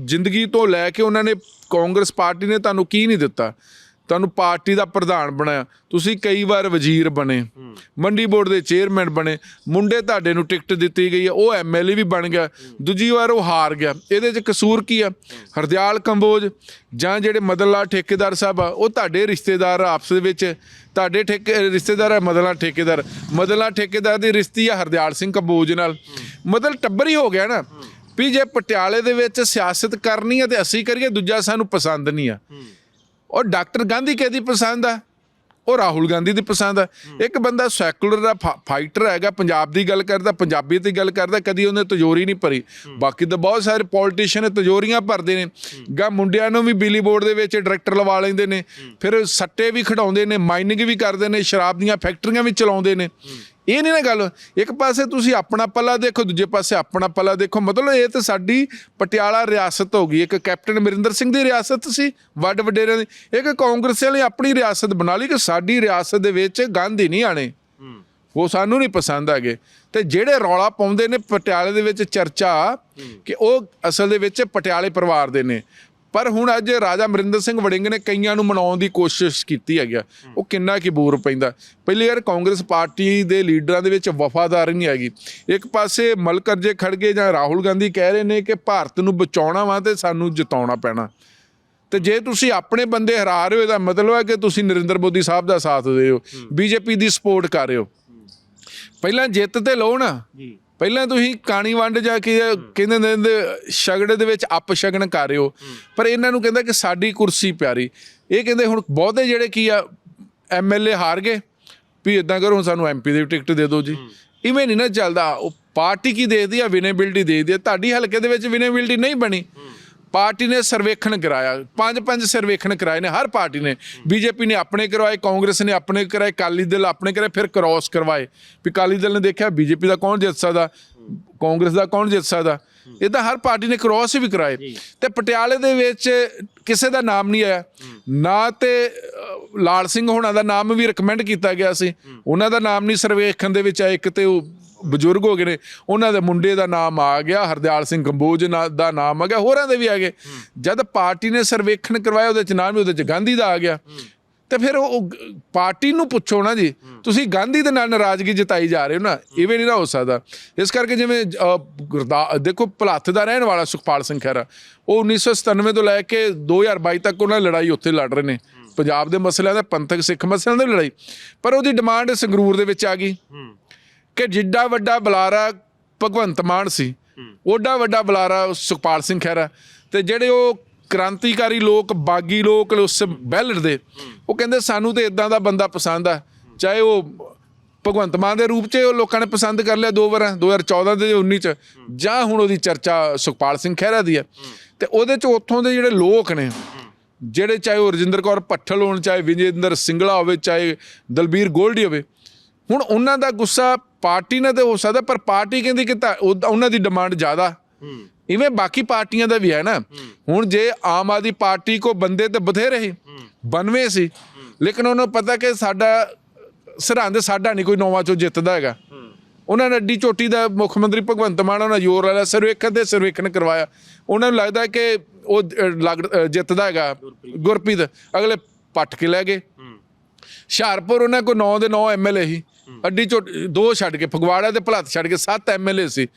ਜ਼ਿੰਦਗੀ ਤੋਂ ਲੈ ਕੇ ਉਹਨਾਂ ਨੇ ਕਾਂਗਰਸ ਪਾਰਟੀ ਨੇ ਤੁਹਾਨੂੰ ਕੀ ਨਹੀਂ ਦਿੱਤਾ? ਤੁਹਾਨੂੰ ਪਾਰਟੀ ਦਾ ਪ੍ਰਧਾਨ ਬਣਾਇਆ। ਤੁਸੀਂ ਕਈ ਵਾਰ ਵਜ਼ੀਰ ਬਣੇ, ਮੰਡੀ ਬੋਰਡ ਦੇ ਚੇਅਰਮੈਨ ਬਣੇ, ਮੁੰਡੇ ਤੁਹਾਡੇ ਨੂੰ ਟਿਕਟ ਦਿੱਤੀ ਗਈ ਹੈ, ਉਹ ਐਮਐਲਏ ਵੀ ਬਣ ਗਿਆ, ਦੂਜੀ ਵਾਰ ਉਹ ਹਾਰ ਗਿਆ। ਇਹਦੇ 'ਚ ਕਸੂਰ ਕੀ ਆ ਹਰਦਿਆਲ ਕੰਬੋਜ ਜਾਂ ਜਿਹੜੇ ਮਦਨ ਠੇਕੇਦਾਰ ਸਾਹਿਬ ਆ, ਉਹ ਤੁਹਾਡੇ ਰਿਸ਼ਤੇਦਾਰ ਆਪਸ ਦੇ ਵਿੱਚ, ਤੁਹਾਡੇ ਠੇਕੇ, ਰਿਸ਼ਤੇਦਾਰ ਆ ਮਦਨ ਠੇਕੇਦਾਰ। ਮਦਨ ਠੇਕੇਦਾਰ ਦੀ ਰਿਸ਼ਤੀ ਆ ਹਰਦਿਆਲ ਸਿੰਘ ਕੰਬੋਜ ਨਾਲ। ਮਤਲਬ ਟੱਬਰ ਹੀ ਹੋ ਗਿਆ ਨਾ, ਵੀ ਜੇ ਪਟਿਆਲੇ ਦੇ ਵਿੱਚ ਸਿਆਸਤ ਕਰਨੀ ਹੈ ਤੇ ਅਸੀਂ ਕਰੀਏ, ਦੂਜਾ ਸਾਨੂੰ ਪਸੰਦ ਨਹੀਂ ਆ। ਔਰ ਡਾਕਟਰ ਗਾਂਧੀ ਕਿਹਦੀ ਪਸੰਦ ਆ? ਉਹ ਰਾਹੁਲ ਗਾਂਧੀ ਦੀ ਪਸੰਦ ਆ। ਇੱਕ ਬੰਦਾ ਸੈਕੂਲਰ ਦਾ ਫਾਈਟਰ ਹੈਗਾ ਪੰਜਾਬ ਦੀ ਗੱਲ ਕਰਦਾ ਪੰਜਾਬੀ ਦੀ ਗੱਲ ਕਰਦਾ ਕਦੀ ਉਹਨੇ ਤਜੋਰੀ ਨਹੀਂ ਭਰੀ। ਬਾਕੀ ਤਾਂ ਬਹੁਤ ਸਾਰੇ ਪੋਲੀਟੀਸ਼ੀਅਨ ਤਜੋਰੀਆਂ ਭਰਦੇ ਨੇ। ਗਾ ਮੁੰਡਿਆਂ ਨੂੰ ਵੀ ਬਿਜਲੀ ਬੋਰਡ ਦੇ ਵਿੱਚ ਡਾਇਰੈਕਟਰ ਲਵਾ ਲੈਂਦੇ ਨੇ। ਫਿਰ ਸੱਟੇ ਵੀ ਖਡਾਉਂਦੇ ਨੇ ਮਾਈਨਿੰਗ ਵੀ ਕਰਦੇ ਨੇ ਸ਼ਰਾਬ ਦੀਆਂ ਫੈਕਟਰੀਆਂ ਵੀ ਚਲਾਉਂਦੇ ਨੇ। ਇਹ ਨਹੀਂ ਨਾ ਗੱਲ ਇੱਕ ਪਾਸੇ ਤੁਸੀਂ ਆਪਣਾ ਪੱਲਾ ਦੇਖੋ ਦੂਜੇ ਪਾਸੇ ਆਪਣਾ ਪੱਲਾ ਦੇਖੋ। ਮਤਲਬ ਇਹ ਤਾਂ ਸਾਡੀ ਪਟਿਆਲਾ ਰਿਆਸਤ ਹੋ ਗਈ। ਇੱਕ ਕੈਪਟਨ ਅਮਰਿੰਦਰ ਸਿੰਘ ਦੀ ਰਿਆਸਤ ਸੀ ਵੱਡ ਵਡੇਰਿਆਂ ਦੀ। ਇੱਕ ਕਾਂਗਰਸ ਵਾਲੇ ਆਪਣੀ ਰਿਆਸਤ ਬਣਾ ਲਈ ਕਿ ਸਾਡੀ ਰਿਆਸਤ ਦੇ ਵਿੱਚ ਗਾਂਧੀ ਨਹੀਂ ਆਣੇ ਉਹ ਸਾਨੂੰ ਨਹੀਂ ਪਸੰਦ ਹੈਗੇ। ਤੇ ਜਿਹੜੇ ਰੌਲਾ ਪਾਉਂਦੇ ਨੇ ਪਟਿਆਲੇ ਦੇ ਵਿੱਚ ਚਰਚਾ ਕਿ ਉਹ ਅਸਲ ਦੇ ਵਿੱਚ ਪਟਿਆਲੇ ਪਰਿਵਾਰ ਦੇ ਨੇ। ਪਰ ਹੁਣ ਅੱਜ ਰਾਜਾ ਅਮਰਿੰਦਰ ਸਿੰਘ ਵੜਿੰਗ ਨੇ ਕਈਆਂ ਨੂੰ ਮਨਾਉਣ ਦੀ ਕੋਸ਼ਿਸ਼ ਕੀਤੀ ਹੈਗੀ। ਉਹ ਕਿੰਨਾ ਕੀ ਬੂਰ ਪੈਂਦਾ। ਪਹਿਲੀ ਯਾਰ ਕਾਂਗਰਸ ਪਾਰਟੀ ਦੇ ਲੀਡਰਾਂ ਦੇ ਵਿੱਚ ਵਫਾਦਾਰੀ ਨਹੀਂ ਹੈਗੀ। ਇੱਕ ਪਾਸੇ ਮਲਕਰਜੇ ਖੜਗੇ ਜਾਂ ਰਾਹੁਲ ਗਾਂਧੀ ਕਹਿ ਰਹੇ ਨੇ ਕਿ ਭਾਰਤ ਨੂੰ ਬਚਾਉਣਾ ਵਾ ਤੇ ਸਾਨੂੰ ਜਿਤਾਉਣਾ ਪੈਣਾ। ਤੇ ਜੇ ਤੁਸੀਂ ਆਪਣੇ ਬੰਦੇ ਹਰਾ ਰਹੇ ਹੋ ਇਹਦਾ ਮਤਲਬ ਹੈ ਕਿ ਤੁਸੀਂ ਨਰਿੰਦਰ ਮੋਦੀ ਸਾਹਿਬ ਦਾ ਸਾਥ ਦੇ ਰਹੇ ਹੋ। ਬੀਜੇਪੀ ਦੀ ਸਪੋਰਟ ਕਰ ਰਹੇ ਹੋ। ਪਹਿਲਾਂ ਜਿੱਤ ਤੇ ਲਓ ਨਾ। ਜੀ। ਪਹਿਲਾਂ ਤੁਸੀਂ ਕਾਣੀ ਵੰਡ ਜਾ ਕੇ ਕਹਿੰਦੇ ਨੇ ਦੇ ਸ਼ਗੜੇ ਦੇ ਵਿੱਚ ਅਪ ਸ਼ਗਨ ਕਰ ਰਹੇ ਹੋ। ਪਰ ਇਹਨਾਂ ਨੂੰ ਕਹਿੰਦਾ ਕਿ ਸਾਡੀ ਕੁਰਸੀ ਪਿਆਰੀ। ਇਹ ਕਹਿੰਦੇ ਹੁਣ ਬਹੁਤੇ ਜਿਹੜੇ ਕੀ ਆ ਐਮਐਲਏ ਹਾਰ ਗਏ ਵੀ ਇਦਾਂ ਕਰੋ ਹੁਣ ਸਾਨੂੰ ਐਮਪੀ ਦੀ ਟਿਕਟ ਦੇ ਦਿਓ ਜੀ। ਇਵੇਂ ਨਹੀਂ ਨਾ ਚੱਲਦਾ। ਉਹ ਪਾਰਟੀ ਕੀ ਦੇਖਦੀ ਆ ਵਿਨੇਬਿਲਟੀ ਦੇਖਦੀ ਆ ਤੁਹਾਡੀ ਹਲਕੇ ਦੇ ਵਿੱਚ ਵਿਨੇਬਿਲਟੀ ਨਹੀਂ ਬਣੀ। ਪਾਰਟੀ ਨੇ ਸਰਵੇਖਣ ਕਰਾਇਆ ਪੰਜ ਪੰਜ ਸਰਵੇਖਣ ਕਰਾਏ ਨੇ ਹਰ ਪਾਰਟੀ ਨੇ। ਬੀਜੇਪੀ ਨੇ ਆਪਣੇ ਕਰਵਾਏ ਕਾਂਗਰਸ ਨੇ ਆਪਣੇ ਕਰਾਏ ਕਾਲੀ ਦਲ ਆਪਣੇ ਕਰਾਏ ਫਿਰ ਕ੍ਰਾਸ ਕਰਵਾਏ। ਵੀ ਕਾਲੀ ਦਲ ਨੇ ਦੇਖਿਆ ਬੀਜੇਪੀ ਦਾ ਕੌਣ ਜਿੱਤ ਸਕਦਾ ਕਾਂਗਰਸ ਦਾ ਕੌਣ ਜਿੱਤ ਸਕਦਾ। ਇਦਾਂ ਹਰ ਪਾਰਟੀ ਨੇ ਕ੍ਰਾਸ ਵੀ ਕਰਾਏ। ਤੇ ਪਟਿਆਲੇ ਦੇ ਵਿੱਚ ਕਿਸੇ ਦਾ ਨਾਮ ਨਹੀਂ ਆਇਆ। ਨਾ ਤੇ ਲਾਲ ਸਿੰਘ ਹੋਣਾ ਦਾ ਨਾਮ ਵੀ ਰეკਮੈਂਡ ਕੀਤਾ ਗਿਆ ਸੀ। ਉਹਨਾਂ ਦਾ ਨਾਮ ਨਹੀਂ ਸਰਵੇਖਣ ਦੇ ਵਿੱਚ ਆਇਆ ਇੱਕ ਤੇ ਉਹ ਬਜ਼ੁਰਗ ਹੋ ਗਏ ਨੇ, ਉਹਨਾਂ ਦੇ ਮੁੰਡੇ ਦਾ ਨਾਮ ਆ ਗਿਆ, ਹਰਦਿਆਲ ਸਿੰਘ ਗੰਬੋਜ ਨਾ- ਦਾ ਨਾਮ ਆ ਗਿਆ, ਹੋਰਾਂ ਦੇ ਵੀ ਆ ਗਏ। ਜਦ ਪਾਰਟੀ ਨੇ ਸਰਵੇਖਣ ਕਰਵਾਇਆ, ਉਹਦੇ ਚ ਨਾਮ ਵੀ ਉਹਦੇ ਚ ਗਾਂਧੀ ਦਾ ਆ ਗਿਆ। ਤੇ ਫਿਰ ਉਹ ਪਾਰਟੀ ਨੂੰ ਪੁੱਛੋ ਨਾ ਜੀ, ਤੁਸੀਂ ਗਾਂਧੀ ਦੇ ਨਾਲ ਨਾਰਾਜ਼ਗੀ ਜਤਾਈ ਜਾ ਰਹੇ ਹੋ ਨਾ, ਇਵੇਂ ਨਹੀਂ ਨਾ ਹੋ ਸਕਦਾ। ਇਸ ਕਰਕੇ ਜਿਵੇਂ ਗੁਰਦਾ, ਦੇਖੋ ਭਲੱਥ ਦਾ ਰਹਿਣ ਵਾਲਾ ਸੁਖਪਾਲ ਸਿੰਘ ਖਹਿਰਾ, ਉਹ 1997 ਤੋਂ ਲੈ ਕੇ 2022 ਤੱਕ ਉਹਨਾਂ ਲੜਾਈ ਉੱਥੇ ਲੜ ਰਹੇ ਨੇ। ਪੰਜਾਬ ਦੇ ਮਸਲਿਆਂ ਦਾ, ਪੰਥਕ ਸਿੱਖ ਮਸਲਿਆਂ ਦੀ ਲੜਾਈ। ਪਰ ਉਹਦੀ ਡਿਮਾਂਡ ਸੰਗਰੂਰ ਦੇ ਵਿੱਚ ਆ ਗਈ। ਕਿ ਜਿੱਡਾ ਵੱਡਾ ਬੁਲਾਰਾ ਭਗਵੰਤ ਮਾਨ ਸੀ ਓਡਾ ਵੱਡਾ ਬੁਲਾਰਾ ਸੁਖਪਾਲ ਸਿੰਘ ਖਹਿਰਾ। ਤੇ ਜਿਹੜੇ ਉਹ ਕ੍ਰਾਂਤੀਕਾਰੀ ਲੋਕ ਬਾਗੀ ਲੋਕ ਉਸ ਬੈਲਟ ਦੇ ਉਹ ਕਹਿੰਦੇ ਸਾਨੂੰ ਤੇ ਇਦਾਂ ਦਾ ਬੰਦਾ ਪਸੰਦ ਆ। ਚਾਹੇ ਉਹ ਭਗਵੰਤ ਮਾਨ ਦੇ ਰੂਪ 'ਚ ਉਹ ਲੋਕਾਂ ਨੇ ਪਸੰਦ ਕਰ ਲਿਆ ਦੋ ਵਾਰਾਂ 2014 ਤੇ 19 'ਚ ਜਾਂ ਹੁਣ ਉਹਦੀ ਚਰਚਾ ਸੁਖਪਾਲ ਸਿੰਘ ਖਹਿਰਾ ਦੀ ਹੈ। ਤੇ ਉਹਦੇ 'ਚ ਉੱਥੋਂ ਦੇ ਜਿਹੜੇ ਲੋਕ ਨੇ ਜਿਹੜੇ ਚਾਹੇ ਉਹ ਰਜਿੰਦਰ ਕੌਰ ਭੱਠਲ ਹੋਣ ਚਾਹੇ ਵਿਜੇਂਦਰ ਸਿੰਗਲਾ ਹੋਵੇ ਚਾਹੇ ਦਲਬੀਰ ਗੋਲਡੀ ਹੋਵੇ ਹੁਣ ਉਹਨਾਂ ਦਾ ਗੁੱਸਾ ਪਾਰਟੀ ਨਾਲ ਤੇ ਹੋ ਸਕਦਾ ਪਰ ਪਾਰਟੀ ਕਹਿੰਦੀ ਕਿ ਤਾਂ ਉਹ- ਉਹਨਾਂ ਦੀ ਡਿਮਾਂਡ ਜ਼ਿਆਦਾ। ਇਵੇਂ ਬਾਕੀ ਪਾਰਟੀਆਂ ਦਾ ਵੀ ਹੈ ਨਾ। ਹੁਣ ਜੇ ਆਮ ਆਦਮੀ ਪਾਰਟੀ ਕੋ ਬੰਦੇ ਤੇ ਬਥੇਰੇ ਸੀ 92 ਸੀ ਲੇਕਿਨ ਉਹਨਾਂ ਨੂੰ ਪਤਾ ਕਿ ਸਾਡਾ ਸਰਹੰਦ ਸਾਡਾ ਨਹੀਂ ਕੋਈ ਨੌਵਾਂ ਚੋਂ ਜਿੱਤਦਾ ਹੈਗਾ। ਉਹਨਾਂ ਨੇ ਅੱਡੀ ਚੋਟੀ ਦਾ ਮੁੱਖ ਮੰਤਰੀ ਭਗਵੰਤ ਮਾਨ ਉਹਨਾਂ ਜ਼ੋਰ ਵਾਲਾ ਸਰਵੇਖਣ ਦੇ ਸਰਵੇਖਣ ਕਰਵਾਇਆ। ਉਹਨਾਂ ਨੂੰ ਲੱਗਦਾ ਕਿ ਉਹ ਅ, ਲੱਗ- ਅ, ਜਿੱਤਦਾ ਹੈਗਾ। ਗੁਰਪ੍ਰੀਤ। ਅਗਲੇ ਪੱਟ ਕੇ ਲੈ ਗਏ। ਹੁਸ਼ਿਆਰਪੁਰ ਉਹਨਾਂ ਕੋ 9 ਦੇ 9 ਐਮਐਲਏ ਸੀ। ਅੱਡੀ ਚੋ ਦੋ ਛੱਡ ਕੇ, ਫਗਵਾੜਾ ਤੇ ਭਲੱਤ ਛੱਡ ਕੇ 7 ਐਮਐਲਏ ਸੀ।